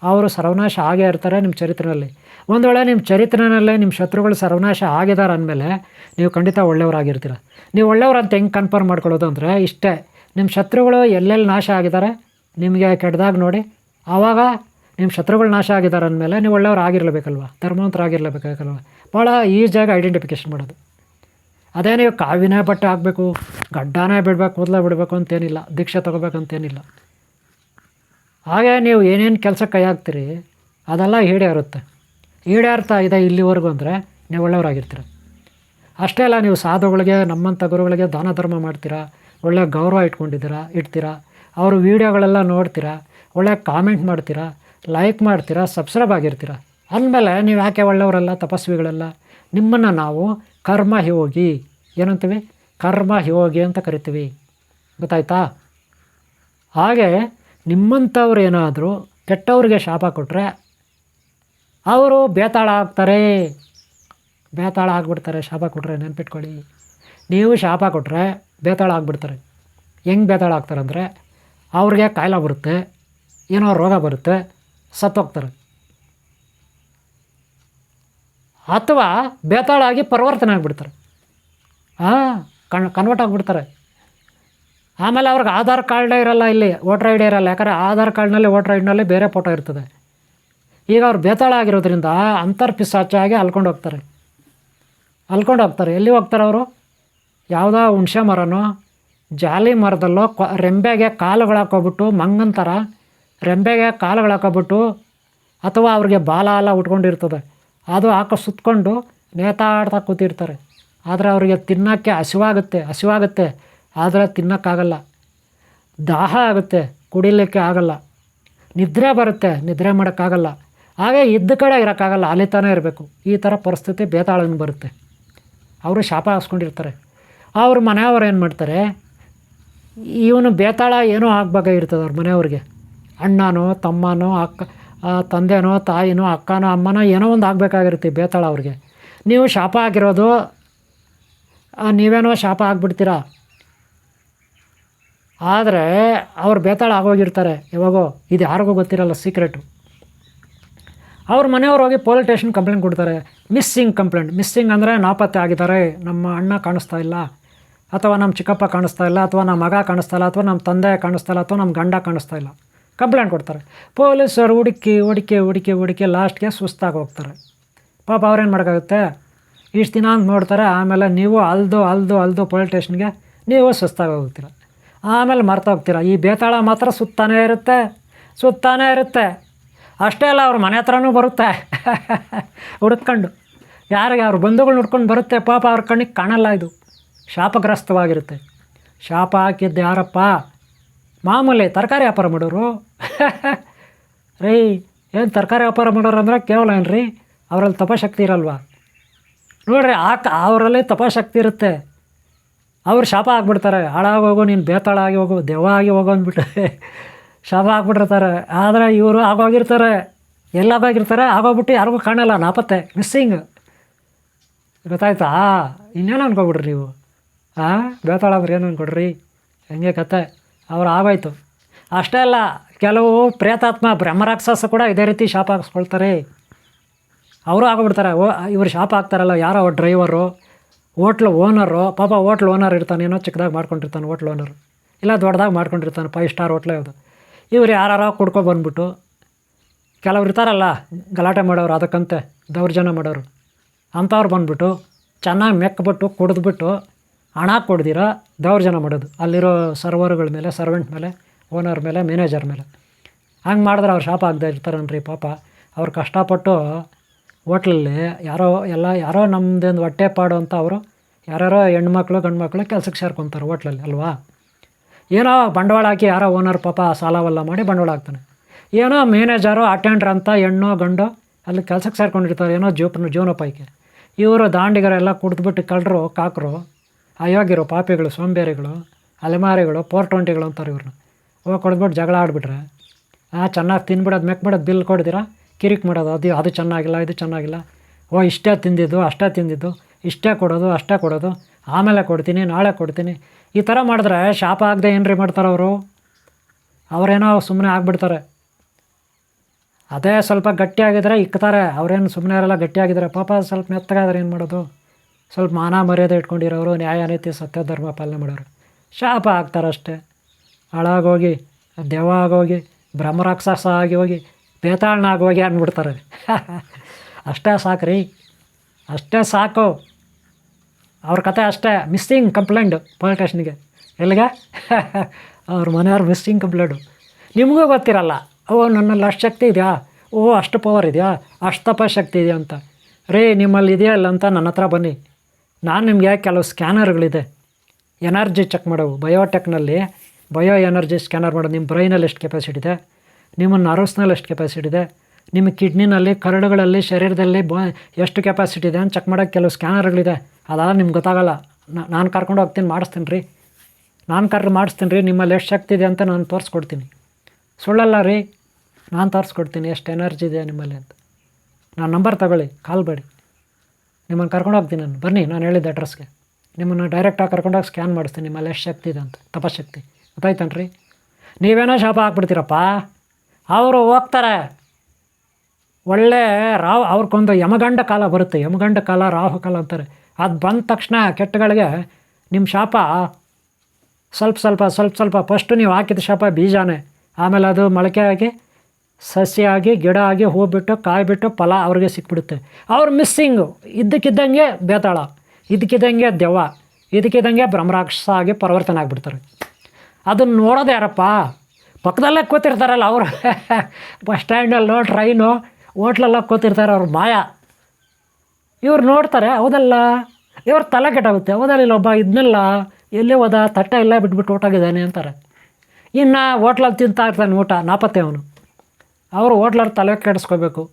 ಅವರು ಸರ್ವನಾಶ ಆಗೇ ಇರ್ತಾರೆ ನಿಮ್ಮ ಚರಿತ್ರೆಯಲ್ಲಿ. ಒಂದು ವೇಳೆ ನಿಮ್ಮ ಚರಿತ್ರನಲ್ಲೇ ನಿಮ್ಮ ಶತ್ರುಗಳು ಸರ್ವನಾಶ ಆಗಿದ್ದಾರೆ ಅಂದಮೇಲೆ ನೀವು ಖಂಡಿತ ಒಳ್ಳೆಯವರಾಗಿರ್ತೀರ. ನೀವು ಒಳ್ಳೆಯವ್ರು ಅಂತ ಹೆಂಗೆ ಕನ್ಫರ್ಮ್ ಮಾಡ್ಕೊಳ್ಳೋದು ಅಂದರೆ ಇಷ್ಟೇ ನಿಮ್ಮ ಶತ್ರುಗಳು ಎಲ್ಲೆಲ್ಲಿ ನಾಶ ಆಗಿದ್ದಾರೆ ನಿಮಗೆ ಕೆಟ್ಟದಾಗ ನೋಡಿ, ಆವಾಗ ನಿಮ್ಮ ಶತ್ರುಗಳು ನಾಶ ಆಗಿದ್ದಾರೆ ಅಂದಮೇಲೆ ನೀವು ಒಳ್ಳೆಯವ್ರು ಆಗಿರಲೇಬೇಕಲ್ವ ಧರ್ಮವಂತರ ಆಗಿರಲೇಬೇಕಾಗಲ್ವ ಭಾಳ ಈಸಿಯಾಗಿ ಐಡೆಂಟಿಫಿಕೇಷನ್ ಮಾಡೋದು. ಅದೇ ನೀವು ಕಾವಿನೇ ಬಟ್ಟೆ ಹಾಕಬೇಕು, ಗಡ್ಡಾನೇ ಬಿಡಬೇಕು, ಕೂದಲೇ ಬಿಡಬೇಕು ಅಂತೇನಿಲ್ಲ, ದೀಕ್ಷೆ ತೊಗೋಬೇಕಂತೇನಿಲ್ಲ. ಹಾಗೆ ನೀವು ಏನೇನು ಕೆಲಸ ಕೈ ಹಾಕ್ತೀರಿ, ಅದೆಲ್ಲ ಈಡೇರುತ್ತೆ. ಈಡೇರ್ತಾ ಇದೆ ಇಲ್ಲಿವರೆಗೂ ಅಂದರೆ ನೀವು ಒಳ್ಳೆಯವರಾಗಿರ್ತೀರ. ಅಷ್ಟೇ ಅಲ್ಲ, ನೀವು ಸಾಧುಗಳಿಗೆ ನಮ್ಮಂಥ ಗುರುಗಳಿಗೆ ದಾನ ಧರ್ಮ ಮಾಡ್ತೀರಾ ಒಳ್ಳೆಯ ಗೌರವ ಇಟ್ಕೊಂಡಿದ್ದೀರಾ, ಇಡ್ತೀರಾ, ಅವರು ವೀಡಿಯೋಗಳೆಲ್ಲ ನೋಡ್ತೀರಾ, ಒಳ್ಳೆ ಕಾಮೆಂಟ್ ಮಾಡ್ತೀರಾ ಲೈಕ್ ಮಾಡ್ತೀರಾ ಸಬ್ಸ್ಕ್ರೈಬ್ ಆಗಿರ್ತೀರ. ಅಂದಮೇಲೆ ನೀವು ಯಾಕೆ ಒಳ್ಳೆಯವರೆಲ್ಲ, ತಪಸ್ವಿಗಳೆಲ್ಲ? ನಿಮ್ಮನ್ನು ನಾವು ಕರ್ಮ ಯೋಗಿ ಏನಂತೀವಿ? ಕರ್ಮ ಯೋಗಿ ಅಂತ ಕರಿತೀವಿ. ಗೊತ್ತಾಯ್ತಾ? ಹಾಗೆ ನಿಮ್ಮಂಥವ್ರು ಏನಾದರೂ ಕೆಟ್ಟವ್ರಿಗೆ ಶಾಪ ಕೊಟ್ಟರೆ ಅವರು ಬೇತಾಳ ಆಗ್ತಾರೆ. ಬೇತಾಳ ಆಗಿಬಿಡ್ತಾರೆ, ಶಾಪ ಕೊಟ್ಟರೆ ನೆನ್ಪಿಟ್ಕೊಳ್ಳಿ. ನೀವು ಶಾಪ ಕೊಟ್ಟರೆ ಬೇತಾಳ ಆಗಿಬಿಡ್ತಾರೆ. ಹೆಂಗೆ ಬೇತಾಳ ಆಗ್ತಾರೆ ಅಂದರೆ, ಅವ್ರಿಗೆ ಕಾಯಿಲೆ ಬರುತ್ತೆ, ಏನೋ ರೋಗ ಬರುತ್ತೆ, ಸತ್ತೋಗ್ತಾರೆ. ಅಥವಾ ಬೇತಾಳ ಆಗಿ ಪರಿವರ್ತನೆ ಆಗಿಬಿಡ್ತಾರೆ. ಹಾಂ ಕಣ್ ಕನ್ವರ್ಟ್ ಆಗಿಬಿಡ್ತಾರೆ. ಆಮೇಲೆ ಅವ್ರಿಗೆ ಆಧಾರ್ ಕಾರ್ಡೇ ಇರಲ್ಲ ಇಲ್ಲಿ, ವೋಟ್ರ್ ಐ ಡಿ ಇರಲ್ಲ. ಯಾಕಂದರೆ ಆಧಾರ್ ಕಾರ್ಡ್ನಲ್ಲಿ, ವೋಟ್ರ್ ಐ ಡಿನಲ್ಲಿ ಬೇರೆ ಫೋಟೋ ಇರ್ತದೆ. ಈಗ ಅವ್ರು ಬೇತಾಳ ಆಗಿರೋದ್ರಿಂದ ಅಂತರ್ ಪಿಸಾಚಾಗಿ ಅಲ್ಕೊಂಡು ಹೋಗ್ತಾರೆ. ಅಲ್ಕೊಂಡು ಹೋಗ್ತಾರೆ. ಎಲ್ಲಿ ಹೋಗ್ತಾರೆ ಅವರು? ಯಾವುದೋ ಹುಣಸೆ ಮರನೋ, ಜಾಲಿ ಮರದಲ್ಲೋ ಕೊ, ರೆಂಬೆಗೆ ಕಾಲುಗಳು ಹಾಕೋಬಿಟ್ಟು ಮಂಗನ ಥರ ರೆಂಬೆಗೆ ಕಾಲುಗಳು ಹಾಕೋಬಿಟ್ಟು ಅಥವಾ ಅವ್ರಿಗೆ ಬಾಲ ಎಲ್ಲ ಉಟ್ಕೊಂಡಿರ್ತದೆ. ಅದು ಹಾಕೋ ಸುತ್ತಕೊಂಡು ನೇತಾಡ್ತಾ ಕೂತಿರ್ತಾರೆ. ಆದರೆ ಅವರಿಗೆ ತಿನ್ನೋಕ್ಕೆ ಹಸಿವಾಗುತ್ತೆ ಹಸಿವಾಗುತ್ತೆ. ಆದರೆ ತಿನ್ನೋಕ್ಕಾಗಲ್ಲ. ದಾಹ ಆಗುತ್ತೆ, ಕುಡಿಲಿಕ್ಕೆ ಆಗಲ್ಲ. ನಿದ್ರೆ ಬರುತ್ತೆ, ನಿದ್ರೆ ಮಾಡೋಕ್ಕಾಗಲ್ಲ. ಹಾಗೆ ಇದ್ದ ಕಡೆ ಇರೋಕ್ಕಾಗಲ್ಲ, ಅಲ್ಲಿ ತಾನೇ ಇರಬೇಕು. ಈ ಥರ ಪರಿಸ್ಥಿತಿ ಬೇತಾಳಂಗೆ ಬರುತ್ತೆ. ಅವರು ಶಾಪ ಹಾಕ್ಸ್ಕೊಂಡಿರ್ತಾರೆ ಅವ್ರ ಮನೆಯವ್ರು ಏನು ಮಾಡ್ತಾರೆ? ಇವನು ಬೇತಾಳ ಏನೋ ಆಗ್ಬೇಕಾಗಿರ್ತದೆ ಅವ್ರ ಮನೆಯವ್ರಿಗೆ. ಅಣ್ಣನೋ, ತಮ್ಮನೋ, ಅಕ್ಕ ತಂದೆನೋ, ತಾಯಿನೋ, ಅಕ್ಕನೋ, ಅಮ್ಮನೋ ಏನೋ ಒಂದು ಆಗಬೇಕಾಗಿರುತ್ತೆ ಬೇತಾಳ ಅವ್ರಿಗೆ. ನೀವು ಶಾಪ ಆಗಿರೋದು ನೀವೇನೋ ಶಾಪ ಆಗಿಬಿಡ್ತೀರಾ? ಆದರೆ ಅವ್ರು ಬೇತಾಳ ಆಗೋಗಿರ್ತಾರೆ. ಯಾವಾಗೋ, ಇದು ಯಾರಿಗೂ ಗೊತ್ತಿರಲ್ಲ ಸೀಕ್ರೆಟು ಅವ್ರ ಮನೆಯವ್ರು ಹೋಗಿ ಪೊಲೀಸ್ ಸ್ಟೇಷನ್ ಕಂಪ್ಲೇಂಟ್ ಕೊಡ್ತಾರೆ. ಮಿಸ್ಸಿಂಗ್ ಕಂಪ್ಲೇಂಟ್ ಮಿಸ್ಸಿಂಗ್ ಅಂದರೆ ನಾಪತ್ತೆ ಆಗಿದ್ದಾರೆ. ನಮ್ಮ ಅಣ್ಣ ಕಾಣಿಸ್ತಾ ಇಲ್ಲ. ಅಥವಾ ನಮ್ಮ ಚಿಕ್ಕಪ್ಪ ಕಾಣಿಸ್ತಾ ಇಲ್ಲ, ಅಥವಾ ನಮ್ಮ ಮಗ ಕಾಣಿಸ್ತಾ ಇಲ್ಲ, ಅಥವಾ ನಮ್ಮ ತಂದೆ ಕಾಣಿಸ್ತಾ ಇಲ್ಲ, ಅಥವಾ ನಮ್ಮ ಗಂಡ ಕಾಣಿಸ್ತಾ ಇಲ್ಲ. ಕಂಪ್ಲೇಂಟ್ ಕೊಡ್ತಾರೆ. ಪೊಲೀಸರು ಹುಡುಕಿ ಹುಡುಕಿ ಹುಡುಕಿ ಹುಡುಕಿ ಲಾಸ್ಟ್ಗೆ ಸುಸ್ತಾಗಿ ಹೋಗ್ತಾರೆ. ಪಾಪ ಅವ್ರೇನು ಮಾಡೋಕ್ಕಾಗುತ್ತೆ? ಇಷ್ಟು ದಿನ ಅಂತ ನೋಡ್ತಾರೆ, ಆಮೇಲೆ ನೀವು ಅಲ್ದು ಅಲ್ದು ಅಲ್ದು ಪೊಲೀಸ್ ಸ್ಟೇಷನ್ಗೆ ನೀವು ಸುಸ್ತಾಗಿ ಹೋಗ್ತೀರ. ಆಮೇಲೆ ಮರ್ತಾ ಹೋಗ್ತೀರ. ಈ ಬೇತಾಳ ಮಾತ್ರ ಸುತ್ತಾನೇ ಇರುತ್ತೆ. ಸುತ್ತಾನೇ ಇರುತ್ತೆ. ಅಷ್ಟೇ ಅಲ್ಲ, ಅವ್ರ ಮನೆ ಹತ್ರನೂ ಬರುತ್ತೆ. ಹುಡುಕೊಂಡು ಯಾರಿಗೆ, ಅವ್ರ ಬಂಧುಗಳು ಹುಡ್ಕೊಂಡು ಬರುತ್ತೆ, ಪಾಪ ಅವ್ರ ಕಣ್ಣಿಗೆ ಕಾಣಲ್ಲ ಇದು. ಶಾಪಗ್ರಸ್ತವಾಗಿರುತ್ತೆ. ಶಾಪ ಹಾಕಿದ್ದು ಯಾರಪ್ಪ? ಮಾಮೂಲಿ ತರಕಾರಿ ವ್ಯಾಪಾರ ಮಾಡೋರು. ರೀ, ಏನು ತರಕಾರಿ ವ್ಯಾಪಾರ ಮಾಡೋರು ಅಂದರೆ ಕೇವಲ ಏನು ಅವರಲ್ಲಿ ತಪಶಕ್ತಿ ಇರಲ್ವಾ? ನೋಡ್ರಿ, ಆ ಅವರಲ್ಲಿ ತಪಶಕ್ತಿ ಇರುತ್ತೆ. ಅವ್ರು ಶಾಪ ಆಗ್ಬಿಡ್ತಾರೆ. ಹಾಳಾಗೋಗು ನೀನು ಬೇತಾಳ ಆಗಿ ಹೋಗು, ದೆವ್ವ ಆಗಿ ಹೋಗು ಅಂದ್ಬಿಟ್ಟು. ಶಾಪ ಹಾಕ್ಬಿಟ್ಟಿರ್ತಾರೆ ಆದರೆ ಇವರು ಆಗೋಗಿರ್ತಾರೆ. ಎಲ್ಲಾಗೋಗಿರ್ತಾರೆ ಆಗೋಗ್ಬಿಟ್ಟು ಯಾರಿಗೂ ಕಾಣಲ್ಲ. ನಾಪತ್ತೆ. ಮಿಸ್ಸಿಂಗ್ ಗೊತ್ತಾಯ್ತಾ? ಇನ್ನೇನು ಅನ್ಕೊಬಿಡ್ರಿ ನೀವು? ಹಾಂ ಬೇತಾಳ ಅಂದ್ರೆ ಏನು ಅನ್ಕೊಡ್ರಿ? ಹೆಂಗೆ ಕತೆ? ಅವ್ರು ಆಗೋಯ್ತು. ಅಷ್ಟೇ ಅಲ್ಲ, ಕೆಲವು ಪ್ರೇತಾತ್ಮ ಬ್ರಹ್ಮರಾಕ್ಷಸ ಕೂಡ ಇದೇ ರೀತಿ ಶಾಪ ಹಾಕ್ಸ್ಕೊಳ್ತಾರೆ. ಅವರು ಆಗೋಗ್ಬಿಡ್ತಾರೆ. ಓ, ಇವರು ಶಾಪ್ ಹಾಕ್ತಾರಲ್ಲ, ಯಾರೋ ಡ್ರೈವರು ಹೋಟ್ಲ್ ಓನರು ಪಾಪ ಹೋಟ್ಲ್ ಓನರ್ ಇರ್ತಾನೆ. ಏನೋ ಚಿಕ್ಕದಾಗಿ ಮಾಡ್ಕೊಂಡಿರ್ತಾನೆ ಹೋಟ್ಲ್ ಓನರು ಇಲ್ಲ ದೊಡ್ಡದಾಗಿ ಮಾಡ್ಕೊಂಡಿರ್ತಾನೆ. ಫೈವ್ ಸ್ಟಾರ್ ಹೋಟ್ಲೇ ಅದು ಇವ್ರು ಯಾರು ಕುಡ್ಕೊ ಬಂದ್ಬಿಟ್ಟು ಕೆಲವ್ರು ಇರ್ತಾರಲ್ಲ, ಗಲಾಟೆ ಮಾಡೋರು ಅದಕ್ಕಂತೆ ದೌರ್ಜನ್ಯ ಮಾಡೋರು. ಅಂಥವ್ರು ಬಂದ್ಬಿಟ್ಟು ಚೆನ್ನಾಗಿ ಮೆಕ್ಕಬಿಟ್ಟು ಕುಡಿದ್ಬಿಟ್ಟು ಹಣ ಕೊಡ್ದಿರ ದೌರ್ಜನ್ಯ ಮಾಡೋದು. ಅಲ್ಲಿರೋ ಸರ್ವರ್ಗಳ ಮೇಲೆ, ಸರ್ವೆಂಟ್ ಮೇಲೆ, ಓನರ್ ಮೇಲೆ, ಮ್ಯಾನೇಜರ್ ಮೇಲೆ. ಹಂಗೆ ಮಾಡಿದ್ರೆ ಅವ್ರು ಶಾಪ ಆಗದೆ ಇರ್ತಾರನ್ರಿ ಪಾಪ. ಅವ್ರು ಕಷ್ಟಪಟ್ಟು ಹೋಟ್ಲಲ್ಲಿ ಯಾರೋ ಎಲ್ಲ, ಯಾರೋ ನಮ್ಮದೊಂದು ಹೊಟ್ಟೆ ಪಾಡು ಅಂತ ಅವರು ಯಾರ್ಯಾರೋ ಹೆಣ್ಮಕ್ಳು ಗಂಡು ಮಕ್ಕಳು ಕೆಲಸಕ್ಕೆ ಸೇರ್ಕೊತಾರೆ ಹೋಟ್ಲಲ್ಲಿ, ಅಲ್ವಾ? ಏನೋ ಬಂಡವಾಳ ಹಾಕಿ ಯಾರೋ ಓನರ್ ಪಾಪ ಸಾಲವಲ್ಲ ಮಾಡಿ ಬಂಡವಾಳ ಹಾಕ್ತಾನೆ. ಏನೋ ಮ್ಯಾನೇಜರು ಅಟೆಂಡ್ರ್ ಅಂತ ಹೆಣ್ಣು, ಗಂಡು ಅಲ್ಲಿ ಕೆಲಸಕ್ಕೆ ಸೇರ್ಕೊಂಡಿರ್ತಾರೆ, ಏನೋ ಜೀವನ ಜೀವನೋಪಾಯಕ್ಕೆ. ಇವರು ದಾಂಡಿಗರೆಲ್ಲ ಕುಡಿದ್ಬಿಟ್ಟು ಕಳ್ಳರು, ಕಾಕರು, ಅಯೋಗ್ಯರು, ಪಾಪಿಗಳು, ಸೋಂಬೇರಿಗಳು, ಅಲೆಮಾರಿಗಳು ಪೋರ್ಟೊಂಟಿಗಳು ಅಂತಾರೆ ಇವ್ರನ್ನ. ಹೋಗಿ ಕೊಡ್ಬಿಟ್ಟು ಜಗಳ ಆಡ್ಬಿಟ್ರೆ, ಆ ಚೆನ್ನಾಗಿ ತಿನ್ಬಿಡೋದು ಮೆಕ್ಬಿಡೋದು ಬಿಲ್ ಕೊಡ್ದಿರಾ ಕಿರಿಕ್ ಮಾಡೋದು, ಅದು ಅದು ಚೆನ್ನಾಗಿಲ್ಲ, ಇದು ಚೆನ್ನಾಗಿಲ್ಲ. ಓ, ಇಷ್ಟೇ ತಿಂದಿದ್ದು, ಅಷ್ಟೇ ತಿಂದಿದ್ದು, ಇಷ್ಟೇ ಕೊಡೋದು, ಅಷ್ಟೇ ಕೊಡೋದು, ಆಮೇಲೆ ಕೊಡ್ತೀನಿ, ನಾಳೆ ಕೊಡ್ತೀನಿ. ಈ ಥರ ಮಾಡಿದ್ರೆ ಶಾಪ ಆಗದೆ ಏನ್ರಿ ಮಾಡ್ತಾರೆ ಅವರು? ಅವರೇನೋ ಸುಮ್ಮನೆ ಆಗಿಬಿಡ್ತಾರೆ. ಅದೇ ಸ್ವಲ್ಪ ಗಟ್ಟಿಯಾಗಿದ್ದರೆ ಇಕ್ತಾರೆ. ಅವ್ರೇನು ಸುಮ್ಮನೆ ಇರಲ್ಲ ಗಟ್ಟಿಯಾಗಿದ್ದಾರೆ ಪಾಪ ಸ್ವಲ್ಪ ಮೆತ್ತಗಾದ್ರೆ ಏನು ಮಾಡೋದು? ಸ್ವಲ್ಪ ಮಾನ ಮರ್ಯಾದೆ ಇಟ್ಕೊಂಡಿರೋರು ನ್ಯಾಯ, ನೀತಿ, ಸತ್ಯ, ಧರ್ಮ ಪಾಲನೆ ಮಾಡೋರು. ಶಾಪ ಆಗ್ತಾರಷ್ಟೇ ಹಾಳಾಗೋಗಿ ದೆವ್ವ ಆಗೋಗಿ ಬ್ರಹ್ಮರಾಕ್ಷಸ ಆಗಿ ಹೋಗಿ ಬೇತಾಳನ ಆಗೋಗಿ ಅಂದ್ಬಿಡ್ತಾರೆ. ಅಷ್ಟೇ ಸಾಕು ರೀ ಅಷ್ಟೇ ಸಾಕು. ಅವ್ರ ಕತೆ ಅಷ್ಟೇ ಮಿಸ್ಸಿಂಗ್ ಕಂಪ್ಲೇಂಟ್ ಪೊಲೀಸ್ ಸ್ಟೇಷನ್ಗೆ ಎಲ್ಲಿಗೆ? ಅವ್ರ ಮನೆಯವ್ರು ಮಿಸ್ಸಿಂಗ್ ಕಂಪ್ಲೇಂಟು ನಿಮಗೂ ಗೊತ್ತಿರಲ್ಲ, ಓ, ನನ್ನಲ್ಲಿ ಅಷ್ಟು ಶಕ್ತಿ ಇದೆಯಾ? ಓ, ಅಷ್ಟು ಪವರ್ ಇದೆಯಾ? ಅಷ್ಟು ತಪಶಕ್ತಿ ಇದೆಯಾ ಅಂತ. ರೀ, ನಿಮ್ಮಲ್ಲಿ ಇದೆಯಾ ಇಲ್ಲ ಅಂತ ನನ್ನ ಹತ್ರ ಬನ್ನಿ. ನಾನು ನಿಮಗೆ ಕೆಲವು ಸ್ಕ್ಯಾನರ್ಗಳಿದೆ. ಎನರ್ಜಿ ಚೆಕ್ ಮಾಡೋವು. ಬಯೋಟೆಕ್ನಲ್ಲಿ ಬಯೋ ಎನರ್ಜಿ ಸ್ಕ್ಯಾನರ್ ಮಾಡೋದು ನಿಮ್ಮ ಬ್ರೈನಲ್ಲಿ ಎಷ್ಟು ಕೆಪಾಸಿಟಿ ಇದೆ? ನಿಮ್ಮ ನರ್ವ್ಸ್ನಲ್ಲಿ ಎಷ್ಟು ಕೆಪಾಸಿಟಿ ಇದೆ? ನಿಮ್ಮ ಕಿಡ್ನಿನಲ್ಲಿ ಕರಡುಗಳಲ್ಲಿ, ಶರೀರದಲ್ಲಿ ಬ, ಎಷ್ಟು ಕೆಪಾಸಿಟಿ ಇದೆ ಅಂತ ಚೆಕ್ ಮಾಡೋಕ್ಕೆ ಕೆಲವು ಸ್ಕ್ಯಾನರ್ಗಳಿದೆ ಅದೆಲ್ಲ ನಿಮ್ಗೆ ಗೊತ್ತಾಗಲ್ಲ. ನಾನು ಕರ್ಕೊಂಡು ಹೋಗ್ತೀನಿ, ಮಾಡಿಸ್ತೀನಿ ರೀ. ನಾನು ಕರ್ರು ಮಾಡಿಸ್ತೀನಿ ರೀ, ನಿಮ್ಮಲ್ಲಿ ಎಷ್ಟು ಶಕ್ತಿ ಇದೆ ಅಂತ ನಾನು ತೋರಿಸ್ಕೊಡ್ತೀನಿ. ಸುಳ್ಳಲ್ಲ ರೀ. ನಾನು ತೋರಿಸ್ಕೊಡ್ತೀನಿ, ಎಷ್ಟು ಎನರ್ಜಿ ಇದೆ ನಿಮ್ಮಲ್ಲಿ ಅಂತ. ನಾನು ನಂಬರ್ ತಗೊಳ್ಳಿ ಕಾಲ್ ಬೇಡಿ ನಿಮ್ಮನ್ನು ಕರ್ಕೊಂಡು ಹೋಗ್ತೀನಿ ನಾನು. ಬನ್ನಿ ನಾನು ಹೇಳಿದ್ದೆ ಅಡ್ರೆಸ್ಗೆ ನಿಮ್ಮನ್ನು ಡೈರೆಕ್ಟಾಗಿ ಕರ್ಕೊಂಡೋಗಿ ಸ್ಕ್ಯಾನ್ ಮಾಡಿಸ್ತೀನಿ, ನಿಮ್ಮಲ್ಲಿ ಎಷ್ಟು ಶಕ್ತಿ ಇದೆ ಅಂತ, ತಪಶಕ್ತಿ. ಗೊತ್ತಾಯ್ತನ್ರಿ? ನೀವೇನೋ ಶಾಪ ಹಾಕ್ಬಿಡ್ತೀರಪ್ಪ? ಅವರು ಹೋಗ್ತಾರೆ. ಒಳ್ಳೆ ರಾವ್, ಅವ್ರಿಗೊಂದು ಯಮಗಂಡ ಕಾಲ ಬರುತ್ತೆ. ಯಮಗಂಡ ಕಾಲ, ರಾಹು ಕಾಲ ಅಂತಾರೆ. ಅದು ಬಂದ ತಕ್ಷಣ ಕೆಟ್ಟಗಳಿಗೆ ನಿಮ್ಮ ಶಾಪ ಸ್ವಲ್ಪ ಸ್ವಲ್ಪ ಸ್ವಲ್ಪ ಸ್ವಲ್ಪ ಫಸ್ಟು ನೀವು ಹಾಕಿದ ಶಾಪ ಬೀಜನೇ. ಆಮೇಲೆ ಅದು ಮೊಳಕೆ ಆಗಿ ಸಸ್ಯ ಆಗಿ, ಗಿಡ ಆಗಿ, ಹೂ ಬಿಟ್ಟು, ಕಾಯಿ ಬಿಟ್ಟು, ಫಲ ಅವ್ರಿಗೆ ಸಿಕ್ಬಿಡುತ್ತೆ. ಅವ್ರು ಮಿಸ್ಸಿಂಗು ಇದ್ದಕ್ಕಿದ್ದಂಗೆ ಬೇತಾಳ ಇದಕ್ಕಿದ್ದಂಗೆ ದೆವ್ವ ಇದಕ್ಕಿದ್ದಂಗೆ ಬ್ರಹ್ಮರಾಕ್ಷಸ ಆಗಿ ಪರಿವರ್ತನೆ ಆಗಿಬಿಡ್ತಾರೆ. ಅದನ್ನು ನೋಡೋದು ಯಾರಪ್ಪ? ಪಕ್ಕದಲ್ಲೇ ಕೂತಿರ್ತಾರಲ್ಲ ಅವರು. ಬಸ್ ಸ್ಟ್ಯಾಂಡಲ್ಲೋ ಟ್ರೈನು ಹೋಟ್ಲಲ್ಲ ಕೂತಿರ್ತಾರೆ ಅವ್ರ ಮಾಯ. ಇವ್ರು ನೋಡ್ತಾರೆ, ಹೌದಲ್ಲ? ಇವ್ರ ತಲೆ ಕೆಟ್ಟಾಗುತ್ತೆ. ಹೌದಲ್ಲ, ಇಲ್ಲೊಬ್ಬ ಇದನ್ನೆಲ್ಲ ಎಲ್ಲಿ ಹೋದ, ತಟ್ಟೆ ಎಲ್ಲ ಬಿಟ್ಬಿಟ್ಟು ಹೊರ್ಟೋಗಿದ್ದಾನೆ ಅಂತಾರೆ. ಇನ್ನು ಹೋಟ್ಲಲ್ಲಿ ತಿಂತಾ ಇರ್ತಾನೆ ಊಟ, ನಾಪತ್ತೆ ಅವನು. ಅವರು ಹೋಟ್ಲವ್ರು ತಲೆ ಕೆಡಿಸ್ಕೋಬೇಕು.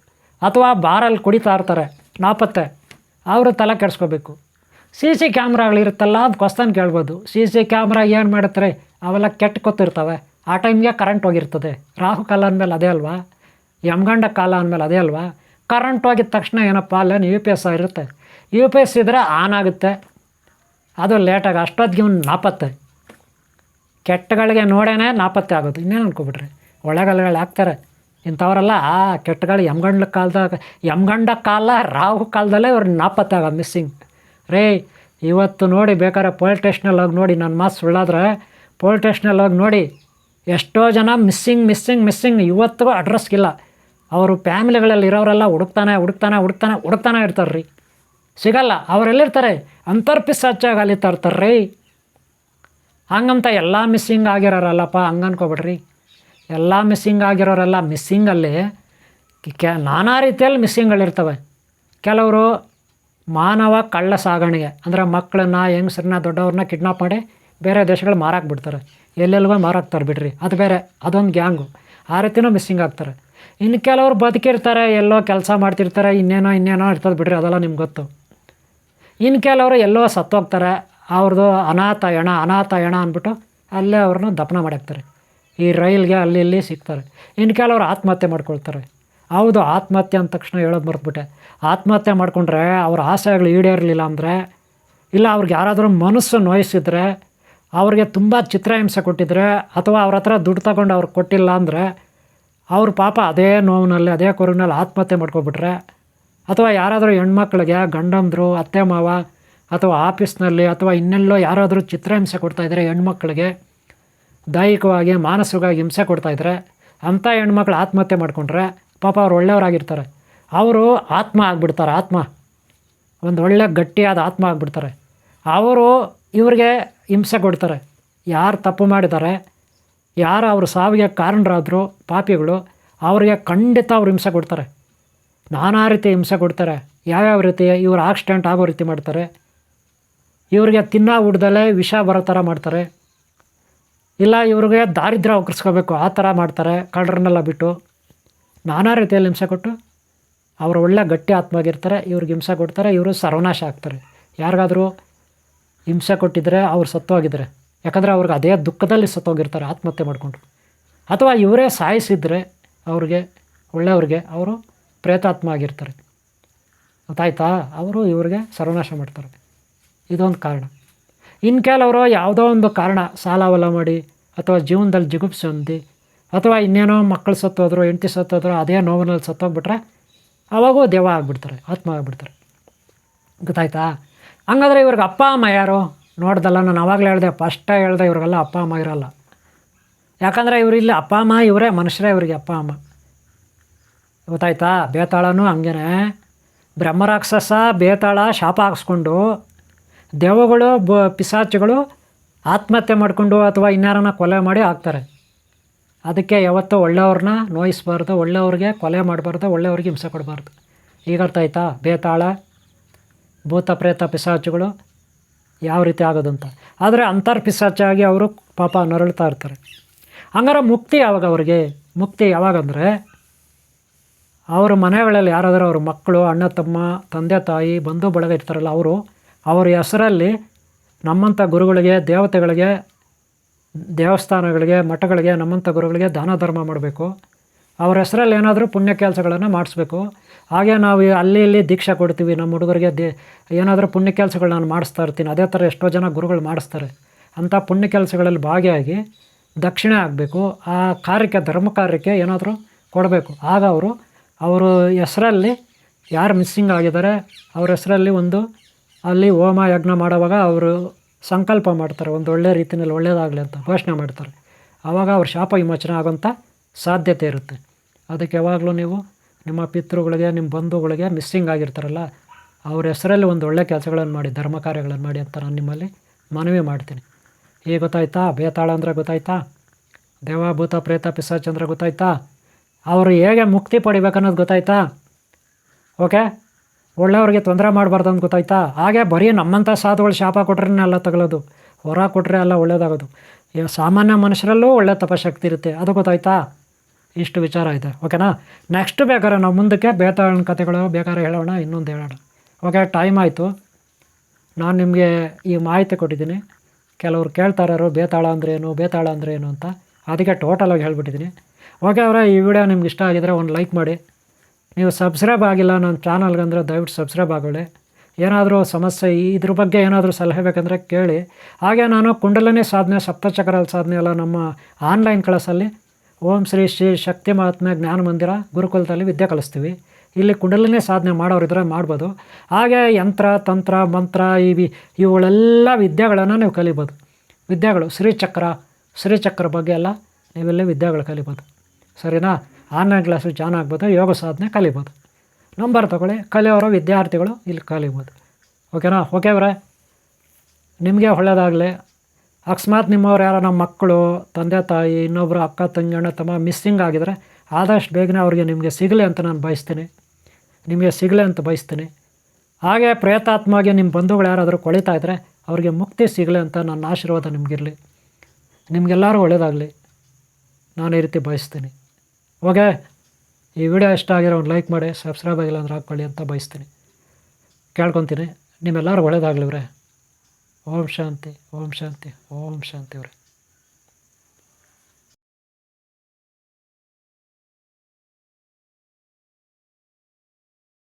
ಅಥವಾ ಬಾರಲ್ಲಿ ಕುಡಿತಾ ಇರ್ತಾರೆ, ನಾಪತ್ತೆ. ಅವರು ತಲೆ ಕೆಡಿಸ್ಕೋಬೇಕು. ಸಿ ಸಿ ಕ್ಯಾಮ್ರಾಗಳಿರುತ್ತಲ್ಲ ಅದು ಕ್ವಸ್ತನ್ ಕೇಳ್ಬೋದು. ಸಿ ಸಿ ಕ್ಯಾಮ್ರಾ ಏನು ಮಾಡ್ತಾರೆ ಅವೆಲ್ಲ ಕೆಟ್ಟು ಕೂತಿರ್ತವೆ. ಆ ಟೈಮ್ಗೆ ಕರೆಂಟ್ ಹೋಗಿರ್ತದೆ. ರಾಹು ಕಾಲ ಅಂದಮೇಲೆ ಅದೇ ಅಲ್ವಾ? ಯಮಗಂಡ ಕಾಲ ಅಂದಮೇಲೆ ಅದೇ ಅಲ್ವಾ? ಕರೆಂಟ್ ಹೋಗಿದ ತಕ್ಷಣ ಏನಪ್ಪ ಅಲ್ಲೇನು ಯು ಪಿ ಎಸ್ ಇರುತ್ತೆ. ಯು ಪಿ ಎಸ್ ಇದ್ದರೆ ಆನ್ ಆಗುತ್ತೆ. ಅದು ಲೇಟಾಗಿ ಅಷ್ಟೊತ್ತಿಗೆ ಒಂದು ನಾಪತ್ತೆ. ಕೆಟ್ಟಗಳಿಗೆ ನೋಡೇನೆ ನಾಪತ್ತೆ ಆಗೋದು. ಇನ್ನೇನು ಅನ್ಕೊಬಿಟ್ರಿ? ಒಳ್ಳೆಗಲ್ಗಳು ಹಾಕ್ತಾರೆ. ಇಂಥವರೆಲ್ಲ, ಆ, ಕೆಟ್ಟಗಳು ಯಮಗಂಡ ಕಾಲದಾಗ, ಯಮಗಂಡ ಕಾಲ ರಾಹು ಕಾಲದಲ್ಲೇ ಇವ್ರು ನಾಪತ್ತೆ ಆಗೋದು ಮಿಸ್ಸಿಂಗ್ ರೇ, ಇವತ್ತು ನೋಡಿ ಬೇಕಾದ್ರೆ ಪೊಲೀಸ್ ಸ್ಟೇಷನಲ್ಲಿ ಹೋಗಿ ನೋಡಿ ನನ್ನ ಮಾತು ಸುಳ್ಳಾದ್ರೆ ಪೊಲೀಸ್ ಸ್ಟೇಷನಲ್ಲಿ ಹೋಗಿ ನೋಡಿ, ಎಷ್ಟೋ ಜನ ಮಿಸ್ಸಿಂಗ್ ಮಿಸ್ಸಿಂಗ್ ಮಿಸ್ಸಿಂಗ್ ಇವತ್ತಿಗೂ ಅಡ್ರೆಸ್ಗಿಲ್ಲ ಅವರು ಫ್ಯಾಮಿಲಿಗಳಲ್ಲಿ ಇರೋರೆಲ್ಲ ಹುಡುಕ್ತಾನೆ ಹುಡುಕ್ತಾನೆ ಹುಡುಕ್ತಾನೆ ಹುಡುಕ್ತಾನೆ ಇರ್ತಾರೆ ರೀ ಸಿಗಲ್ಲ, ಅವರೆಲ್ಲಿರ್ತಾರೆ? ಅಂತರ್ಪಿಸಾಚಾಗಿ ಅಲ್ಲಿ ತರ್ತಾರೆ ರೀ ಹಂಗಂತ ಎಲ್ಲ ಮಿಸ್ಸಿಂಗ್ ಆಗಿರೋರಲ್ಲಪ್ಪ, ಹಂಗೆ ಅನ್ಕೋಬಿಡ್ರಿ. ಎಲ್ಲ ಮಿಸ್ಸಿಂಗ್ ಆಗಿರೋರೆಲ್ಲ ಮಿಸ್ಸಿಂಗಲ್ಲಿ ಕೆ ನಾನಾ ರೀತಿಯಲ್ಲಿ ಮಿಸ್ಸಿಂಗ್ಗಳಿರ್ತವೆ ಕೆಲವರು ಮಾನವ ಕಳ್ಳ ಸಾಗಣೆಗೆ, ಅಂದರೆ ಮಕ್ಕಳನ್ನ ಹೆಂಗಸ್ರನ್ನ, ದೊಡ್ಡವ್ರನ್ನ ಕಿಡ್ನಾಪ್ ಮಾಡಿ ಬೇರೆ ದೇಶಗಳು ಮಾರಾಕ್ ಬಿಡ್ತಾರೆ. ಎಲ್ಲೆಲ್ಗೋ ಮಾರಾಕ್ತಾರೆ ಬಿಡ್ರಿ ಅದು ಬೇರೆ, ಅದೊಂದು ಗ್ಯಾಂಗು ಆ ರೀತಿನೂ ಮಿಸ್ಸಿಂಗ್ ಆಗ್ತಾರೆ. ಇನ್ನು ಕೆಲವರು ಬದುಕಿರ್ತಾರೆ, ಎಲ್ಲೋ ಕೆಲಸ ಮಾಡ್ತಿರ್ತಾರೆ, ಇನ್ನೇನೋ ಇನ್ನೇನೋ ಇರ್ತದೆ ಬಿಡ್ರಿ, ಅದೆಲ್ಲ ನಿಮ್ಗೆ ಗೊತ್ತು. ಇನ್ನು ಕೆಲವರು ಎಲ್ಲೋ ಸತ್ತೋಗ್ತಾರೆ, ಅವ್ರದ್ದು ಅನಾಥ ಎಣ ಅನಾಥ ಎಣ ಅಂದ್ಬಿಟ್ಟು ಅಲ್ಲೇ ಅವ್ರನ್ನ ದಪನ ಮಾಡಾಕ್ತಾರೆ ಈ ರೈಲ್ಗೆ ಅಲ್ಲಿ ಇಲ್ಲಿ ಸಿಗ್ತಾರೆ. ಇನ್ನು ಕೆಲವರು ಆತ್ಮಹತ್ಯೆ ಮಾಡ್ಕೊಳ್ತಾರೆ. ಹೌದು, ಆತ್ಮಹತ್ಯೆ ಅಂದ ತಕ್ಷಣ ಹೇಳೋದು ಮರ್ತ್ಬಿಟ್ಟೆ. ಆತ್ಮಹತ್ಯೆ ಮಾಡಿಕೊಂಡ್ರೆ ಅವ್ರ ಆಸೆಗಳು ಈಡೇರಲಿಲ್ಲ ಅಂದರೆ, ಇಲ್ಲ ಅವ್ರಿಗೆ ಯಾರಾದರೂ ಮನಸ್ಸು ನೋಯಿಸಿದ್ರೆ, ಅವ್ರಿಗೆ ತುಂಬ ಚಿತ್ರಹಿಂಸೆ ಕೊಟ್ಟಿದ್ರೆ, ಅಥವಾ ಅವ್ರ ಹತ್ರ ದುಡ್ಡು ತಗೊಂಡು ಅವ್ರಿಗೆ ಕೊಟ್ಟಿಲ್ಲ ಅಂದರೆ ಅವ್ರ ಪಾಪ ಅದೇ ನೋವಿನಲ್ಲಿ, ಅದೇ ಕೊರಗಿನಲ್ಲಿ ಆತ್ಮಹತ್ಯೆ ಮಾಡ್ಕೊಬಿಟ್ರೆ, ಅಥವಾ ಯಾರಾದರೂ ಹೆಣ್ಮಕ್ಳಿಗೆ ಗಂಡಂದರು, ಅತ್ತೆ ಮಾವ, ಅಥವಾ ಆಫೀಸ್ನಲ್ಲಿ, ಅಥವಾ ಇನ್ನೆಲ್ಲೋ ಯಾರಾದರೂ ಚಿತ್ರಹಿಂಸೆ ಕೊಡ್ತಾಯಿದ್ರೆ ಹೆಣ್ಮಕ್ಳಿಗೆ, ದೈಹಿಕವಾಗಿ, ಮಾನಸಿಕವಾಗಿ ಹಿಂಸೆ ಕೊಡ್ತಾಯಿದ್ರೆ ಅಂಥ ಹೆಣ್ಮಕ್ಳು ಆತ್ಮಹತ್ಯೆ ಮಾಡಿಕೊಂಡ್ರೆ ಪಾಪ ಅವ್ರು ಒಳ್ಳೆಯವರಾಗಿರ್ತಾರೆ. ಅವರು ಆತ್ಮ ಆಗಿಬಿಡ್ತಾರೆ, ಆತ್ಮ. ಒಂದು ಒಳ್ಳೆ ಗಟ್ಟಿಯಾದ ಆತ್ಮ ಆಗಿಬಿಡ್ತಾರೆ. ಅವರು ಇವ್ರಿಗೆ ಹಿಂಸೆ ಕೊಡ್ತಾರೆ. ಯಾರು ತಪ್ಪು ಮಾಡಿದ್ದಾರೆ ಯಾರು ಅವ್ರ ಸಾವಿಗೆ ಕಾರಣರಾದರು ಪಾಪಿಗಳು ಅವರಿಗೆ ಖಂಡಿತ ಅವ್ರು ಹಿಂಸೆ ಕೊಡ್ತಾರೆ. ನಾನಾ ರೀತಿ ಹಿಂಸೆ ಕೊಡ್ತಾರೆ. ಯಾವ್ಯಾವ ರೀತಿ ಇವರು ಆಕ್ಸಿಡೆಂಟ್ ಆಗೋ ರೀತಿ ಮಾಡ್ತಾರೆ. ಇವರಿಗೆ ತಿನ್ನ ಉಡ್ದಲೇ ವಿಷ ಬರೋ ಥರ ಮಾಡ್ತಾರೆ. ಇಲ್ಲ ಇವ್ರಿಗೆ ದಾರಿದ್ರ್ಯ ಒಕ್ಕರ್ಸ್ಕೋಬೇಕು ಆ ಥರ ಮಾಡ್ತಾರೆ, ಕಳ್ಳರನ್ನೆಲ್ಲ ಬಿಟ್ಟು. ನಾನಾ ರೀತಿಯಲ್ಲಿ ಹಿಂಸೆ ಕೊಟ್ಟು ಅವರು ಒಳ್ಳೆ ಗಟ್ಟಿ ಆತ್ಮಾಗಿರ್ತಾರೆ ಇವ್ರಿಗೆ ಹಿಂಸೆ ಕೊಡ್ತಾರೆ, ಇವರು ಸರ್ವನಾಶ ಆಗ್ತಾರೆ. ಯಾರಿಗಾದರೂ ಹಿಂಸೆ ಕೊಟ್ಟಿದ್ರೆ ಅವ್ರು ಸತ್ತೋಗಿದ್ರೆ ಯಾಕಂದರೆ ಅವ್ರಿಗೆ ಅದೇ ದುಃಖದಲ್ಲಿ ಸತ್ತೋಗಿರ್ತಾರೆ, ಆತ್ಮಹತ್ಯೆ ಮಾಡಿಕೊಂಡು ಅಥವಾ ಇವರೇ ಸಾಯಿಸಿದರೆ ಅವ್ರಿಗೆ, ಒಳ್ಳೆಯವ್ರಿಗೆ ಅವರು ಪ್ರೇತಾತ್ಮ ಆಗಿರ್ತಾರೆ. ಗೊತ್ತಾಯ್ತಾ? ಅವರು ಇವ್ರಿಗೆ ಸರ್ವನಾಶ ಮಾಡ್ತಾರೆ. ಇದೊಂದು ಕಾರಣ. ಇನ್ನು ಕೆಲವರು ಯಾವುದೋ ಒಂದು ಕಾರಣ, ಸಾಲ ಹೊಲ ಮಾಡಿ, ಅಥವಾ ಜೀವನದಲ್ಲಿ ಜಿಗುಪ್ಸೆ ಹೊಂದಿ ಅಥವಾ ಇನ್ನೇನೋ ಮಕ್ಕಳು ಸತ್ತೋದ್ರು, ಹೆಂಡತಿ ಸತ್ತೋದ್ರು, ಅದೇ ನೋವಿನಲ್ಲಿ ಸತ್ತೋಗ್ಬಿಟ್ರೆ ಅವಾಗೂ ದೇವ ಆಗಿಬಿಡ್ತಾರೆ, ಆತ್ಮ ಆಗಿಬಿಡ್ತಾರೆ. ಗೊತ್ತಾಯ್ತಾ? ಹಂಗಾದ್ರೆ ಇವ್ರಿಗೆ ಅಪ್ಪ, ಅಮ್ಮ ಯಾರು? ನೋಡ್ದಲ್ಲ, ನಾನು ಅವಾಗಲೇ ಹೇಳಿದೆ ಫಸ್ಟ ಹೇಳ್ದೆ ಇವ್ರಿಗೆಲ್ಲ ಅಪ್ಪ, ಅಮ್ಮ ಇರೋಲ್ಲ. ಯಾಕಂದರೆ ಇವರಿಲ್ಲ ಅಪ್ಪ, ಅಮ್ಮ, ಇವರೇ ಮನುಷ್ಯರೇ ಇವರಿಗೆ ಅಪ್ಪ, ಅಮ್ಮ. ಗೊತ್ತಾಯ್ತಾ? ಬೇತಾಳನೂ ಹಂಗೇನೆ. ಬ್ರಹ್ಮರಾಕ್ಷಸ ಬೇತಾಳ, ಶಾಪ ಹಾಕ್ಸ್ಕೊಂಡು ದೇವಗಳು, ಬ, ಪಿಸಾಚುಗಳು ಆತ್ಮಹತ್ಯೆ ಮಾಡಿಕೊಂಡು ಅಥವಾ ಇನ್ಯಾರನ್ನ ಕೊಲೆ ಮಾಡಿ ಹಾಕ್ತಾರೆ. ಅದಕ್ಕೆ ಯಾವತ್ತೂ ಒಳ್ಳೆಯವ್ರನ್ನ ನೋಯಿಸ್ಬಾರ್ದು, ಒಳ್ಳೆಯವ್ರಿಗೆ ಕೊಲೆ ಮಾಡಬಾರ್ದು, ಒಳ್ಳೆಯವ್ರಿಗೆ ಹಿಂಸೆ ಕೊಡಬಾರ್ದು. ಈಗ ಅರ್ಥ ಆಯ್ತಾ? ಬೇತಾಳ ಭೂತ ಪ್ರೇತ ಪಿಸಾಚುಗಳು ಯಾವ ರೀತಿ ಆಗೋದಂತ. ಆದರೆ ಅಂತರ್ಪಿಸಾಚಾಗಿ ಅವರು ಪಾಪ ನರಳ್ತಾ ಇರ್ತಾರೆ. ಹಂಗಾರೆ ಮುಕ್ತಿ ಯಾವಾಗ ಅವ್ರಿಗೆ? ಮುಕ್ತಿ ಯಾವಾಗಂದರೆ ಅವರ ಮನೆಗಳಲ್ಲಿ ಯಾರಾದರೂ ಅವ್ರ ಮಕ್ಕಳು, ಅಣ್ಣ, ತಮ್ಮ, ತಂದೆ, ತಾಯಿ, ಬಂಧು, ಬಳಗ ಇರ್ತಾರಲ್ಲ ಅವರು, ಅವರ ಹೆಸರಲ್ಲಿ ನಮ್ಮಂಥ ಗುರುಗಳಿಗೆ, ದೇವತೆಗಳಿಗೆ, ದೇವಸ್ಥಾನಗಳಿಗೆ, ಮಠಗಳಿಗೆ, ನಮ್ಮಂಥ ಗುರುಗಳಿಗೆ ದಾನ ಧರ್ಮ ಮಾಡಬೇಕು. ಅವ್ರ ಹೆಸರಲ್ಲಿ ಏನಾದರೂ ಪುಣ್ಯ ಕೆಲಸಗಳನ್ನು ಮಾಡಿಸ್ಬೇಕು. ಹಾಗೆ ನಾವು ಅಲ್ಲಿ ಇಲ್ಲಿ ದೀಕ್ಷೆ ಕೊಡ್ತೀವಿ, ನಮ್ಮ ಹುಡುಗರಿಗೆ ದಿ, ಏನಾದರೂ ಪುಣ್ಯ ಕೆಲಸಗಳು ನಾನು ಮಾಡಿಸ್ತಾ ಇರ್ತೀನಿ. ಅದೇ ಥರ ಎಷ್ಟೋ ಜನ ಗುರುಗಳು ಮಾಡಿಸ್ತಾರೆ. ಅಂಥ ಪುಣ್ಯ ಕೆಲಸಗಳಲ್ಲಿ ಭಾಗಿಯಾಗಿ ದಕ್ಷಿಣೆ ಆಗಬೇಕು. ಆ ಕಾರ್ಯಕ್ಕೆ, ಧರ್ಮ ಕಾರ್ಯಕ್ಕೆ ಏನಾದರೂ ಕೊಡಬೇಕು. ಆಗ ಅವರು ಅವರು ಹೆಸರಲ್ಲಿ ಯಾರು ಮಿಸ್ಸಿಂಗ್ ಆಗಿದ್ದಾರೆ, ಅವ್ರ ಹೆಸರಲ್ಲಿ ಒಂದು ಅಲ್ಲಿ ಹೋಮ ಯಜ್ಞ ಮಾಡುವಾಗ ಅವರು ಸಂಕಲ್ಪ ಮಾಡ್ತಾರೆ. ಒಂದು ಒಳ್ಳೆಯ ರೀತಿಯಲ್ಲಿ ಒಳ್ಳೆಯದಾಗಲಿ ಅಂತ ಘೋಷಣೆ ಮಾಡ್ತಾರೆ. ಆವಾಗ ಅವ್ರ ಶಾಪ ವಿಮೋಚನೆ ಆಗೋಂಥ ಸಾಧ್ಯತೆ ಇರುತ್ತೆ. ಅದಕ್ಕೆ ಯಾವಾಗಲೂ ನೀವು ನಿಮ್ಮ ಪಿತೃಗಳಿಗೆ, ನಿಮ್ಮ ಬಂಧುಗಳಿಗೆ ಮಿಸ್ಸಿಂಗ್ ಆಗಿರ್ತಾರಲ್ಲ, ಅವ್ರ ಹೆಸರಲ್ಲಿ ಒಂದು ಒಳ್ಳೆ ಕೆಲಸಗಳನ್ನು ಮಾಡಿ, ಧರ್ಮ ಕಾರ್ಯಗಳನ್ನು ಮಾಡಿ ಅಂತ ನಾನು ನಿಮ್ಮಲ್ಲಿ ಮನವಿ ಮಾಡ್ತೀನಿ. ಈಗ ಗೊತ್ತಾಯ್ತಾ? ಬೇತಾಳ ಅಂದರೆ ಗೊತ್ತಾಯ್ತಾ? ದೇವಾಭೂತ ಪ್ರೇತ ಪಿಸಾಚ್ ಅಂದರೆ ಗೊತ್ತಾಯ್ತಾ? ಅವರು ಹೇಗೆ ಮುಕ್ತಿ ಪಡಿಬೇಕನ್ನೋದು ಗೊತ್ತಾಯ್ತಾ? ಓಕೆ? ಒಳ್ಳೆಯವ್ರಿಗೆ ತೊಂದರೆ ಮಾಡಬಾರ್ದು ಅಂತ ಗೊತ್ತಾಯ್ತಾ? ಹಾಗೆ ಬರೀ ನಮ್ಮಂಥ ಸಾಧುಗಳು ಶಾಪ ಕೊಟ್ರೇ ಅಲ್ಲ ತಗೊಳ್ಳೋದು. ಹೊರ ಕೊಟ್ಟರೆ ಎಲ್ಲ ಒಳ್ಳೇದಾಗೋದು. ಸಾಮಾನ್ಯ ಮನುಷ್ಯರಲ್ಲೂ ಒಳ್ಳೆ ತಪಶಕ್ತಿ ಇರುತ್ತೆ. ಅದು ಗೊತ್ತಾಯ್ತಾ? ಇಷ್ಟು ವಿಚಾರ ಇದೆ. ಓಕೆನಾ ನೆಕ್ಸ್ಟ್ ಬೇಕಾದ್ರೆ ನಾವು ಮುಂದಕ್ಕೆ ಬೇತಾಳನ ಕಥೆಗಳು ಬೇಕಾದ್ರೆ ಹೇಳೋಣ, ಇನ್ನೊಂದು ಹೇಳೋಣ. ಓಕೆ ಟೈಮ್ ಆಯಿತು. ನಾನು ನಿಮಗೆ ಈ ಮಾಹಿತಿ ಕೊಟ್ಟಿದ್ದೀನಿ. ಕೆಲವರು ಕೇಳ್ತಾರು ಬೇತಾಳ ಅಂದ್ರೆ ಏನು, ಬೇತಾಳ ಅಂದ್ರೆ ಏನು ಅಂತ. ಅದಕ್ಕೆ ಟೋಟಲಾಗಿ ಹೇಳ್ಬಿಟ್ಟಿದ್ದೀನಿ. ಓಕೆ ಅವರೇ, ಈ ವಿಡಿಯೋ ನಿಮ್ಗೆ ಇಷ್ಟ ಆಗಿದ್ರೆ ಒಂದು ಲೈಕ್ ಮಾಡಿ. ನೀವು ಸಬ್ಸ್ಕ್ರೈಬ್ ಆಗಿಲ್ಲ ನನ್ನ ಚಾನಲ್ಗೆ ಅಂದರೆ ದಯವಿಟ್ಟು ಸಬ್ಸ್ಕ್ರೈಬ್ ಆಗೋಳಿ ಏನಾದರೂ ಸಮಸ್ಯೆ, ಇದ್ರ ಬಗ್ಗೆ ಏನಾದರೂ ಸಲಹೆ ಬೇಕಂದರೆ ಕೇಳಿ. ಹಾಗೆ ನಾನು ಕುಂಡಲನೇ ಸಾಧನೆ, ಸಪ್ತಚಕ್ರ ಸಾಧನೆ ಎಲ್ಲ ನಮ್ಮ ಆನ್ಲೈನ್ ಕ್ಲಾಸಲ್ಲಿ ಓಂ ಶ್ರೀ ಶ್ರೀ ಶಕ್ತಿ ಮಹಾತ್ಮ ಜ್ಞಾನ ಮಂದಿರ ಗುರುಕುಲದಲ್ಲಿ ವಿದ್ಯೆ ಕಲಿಸ್ತೀವಿ. ಇಲ್ಲಿ ಕುಂಡಲಿನಿ ಸಾಧನೆ ಮಾಡೋರಿದ್ರೆ ಮಾಡ್ಬೋದು. ಹಾಗೆ ಯಂತ್ರ, ತಂತ್ರ, ಮಂತ್ರ, ಇವಿ, ಇವುಗಳೆಲ್ಲ ವಿದ್ಯೆಗಳನ್ನು ನೀವು ಕಲಿಬೋದು. ವಿದ್ಯೆಗಳು ಶ್ರೀಚಕ್ರ ಶ್ರೀಚಕ್ರ ಬಗ್ಗೆ ಎಲ್ಲ ನೀವೆಲ್ಲ ವಿದ್ಯೆಗಳು ಕಲಿಬೋದು. ಸರಿನಾ? ಆನ್ಲೈನ್ ಕ್ಲಾಸು ಜಾಯ್ನ್ ಆಗ್ಬೋದು, ಯೋಗ ಸಾಧನೆ ಕಲಿಬೋದು. ನಂಬರ್ ತಗೊಳ್ಳಿ, ಕಲಿಯೋರು ವಿದ್ಯಾರ್ಥಿಗಳು ಇಲ್ಲಿ ಕಲಿಬೋದು. ಓಕೆನಾ? ಓಕೆ ಅವರೇ? ನಿಮಗೆ ಒಳ್ಳೆಯದಾಗಲಿ ಅಕಸ್ಮಾತ್ ನಿಮ್ಮವ್ರು ಯಾರೋ ನಮ್ಮ ಮಕ್ಕಳು, ತಂದೆ, ತಾಯಿ ಇನ್ನೊಬ್ಬರು ಅಕ್ಕ ತಂಗಿ ಅಣ್ಣ ತಮ್ಮ ಮಿಸ್ಸಿಂಗ್ ಆಗಿದರೆ ಆದಷ್ಟು ಬೇಗನೆ ಅವ್ರಿಗೆ ನಿಮಗೆ ಸಿಗಲಿ ಅಂತ ನಾನು ಬಯಸ್ತೀನಿ. ನಿಮಗೆ ಸಿಗಲಿ ಅಂತ ಬಯಸ್ತೀನಿ. ಹಾಗೆ ಪ್ರೇತಾತ್ಮಗೆ ನಿಮ್ಮ ಬಂಧುಗಳು ಯಾರಾದರೂ ಕೊಳಿತಾ ಇದ್ದರೆ ಅವರಿಗೆ ಮುಕ್ತಿ ಸಿಗಲಿ ಅಂತ ನನ್ನ ಆಶೀರ್ವಾದ ನಿಮಗಿರಲಿ. ನಿಮಗೆಲ್ಲರೂ ಒಳ್ಳೆಯದಾಗಲಿ ನಾನು ಈ ರೀತಿ ಬಯಸ್ತೀನಿ. ಓಕೆ ಈ ವಿಡಿಯೋ ಇಷ್ಟ ಆಗಿರೋ ಒಂದು ಲೈಕ್ ಮಾಡಿ, ಸಬ್ಸ್ಕ್ರೈಬ್ ಆಗಿಲ್ಲ ಅಂದ್ರೆ ಹಾಕ್ಕೊಳ್ಳಿ ಅಂತ ಬಯಸ್ತೀನಿ. ಕೇಳ್ಕೊತೀನಿ. ನಿಮ್ಮೆಲ್ಲರೂ ಒಳ್ಳೇದಾಗಲಿ ಇವ್ರೆ. ಓಂ ಶಾಂತಿ ಓಂ ಶಾಂತಿ ಓಂ ಶಾಂತಿ ಅವ್ರೆ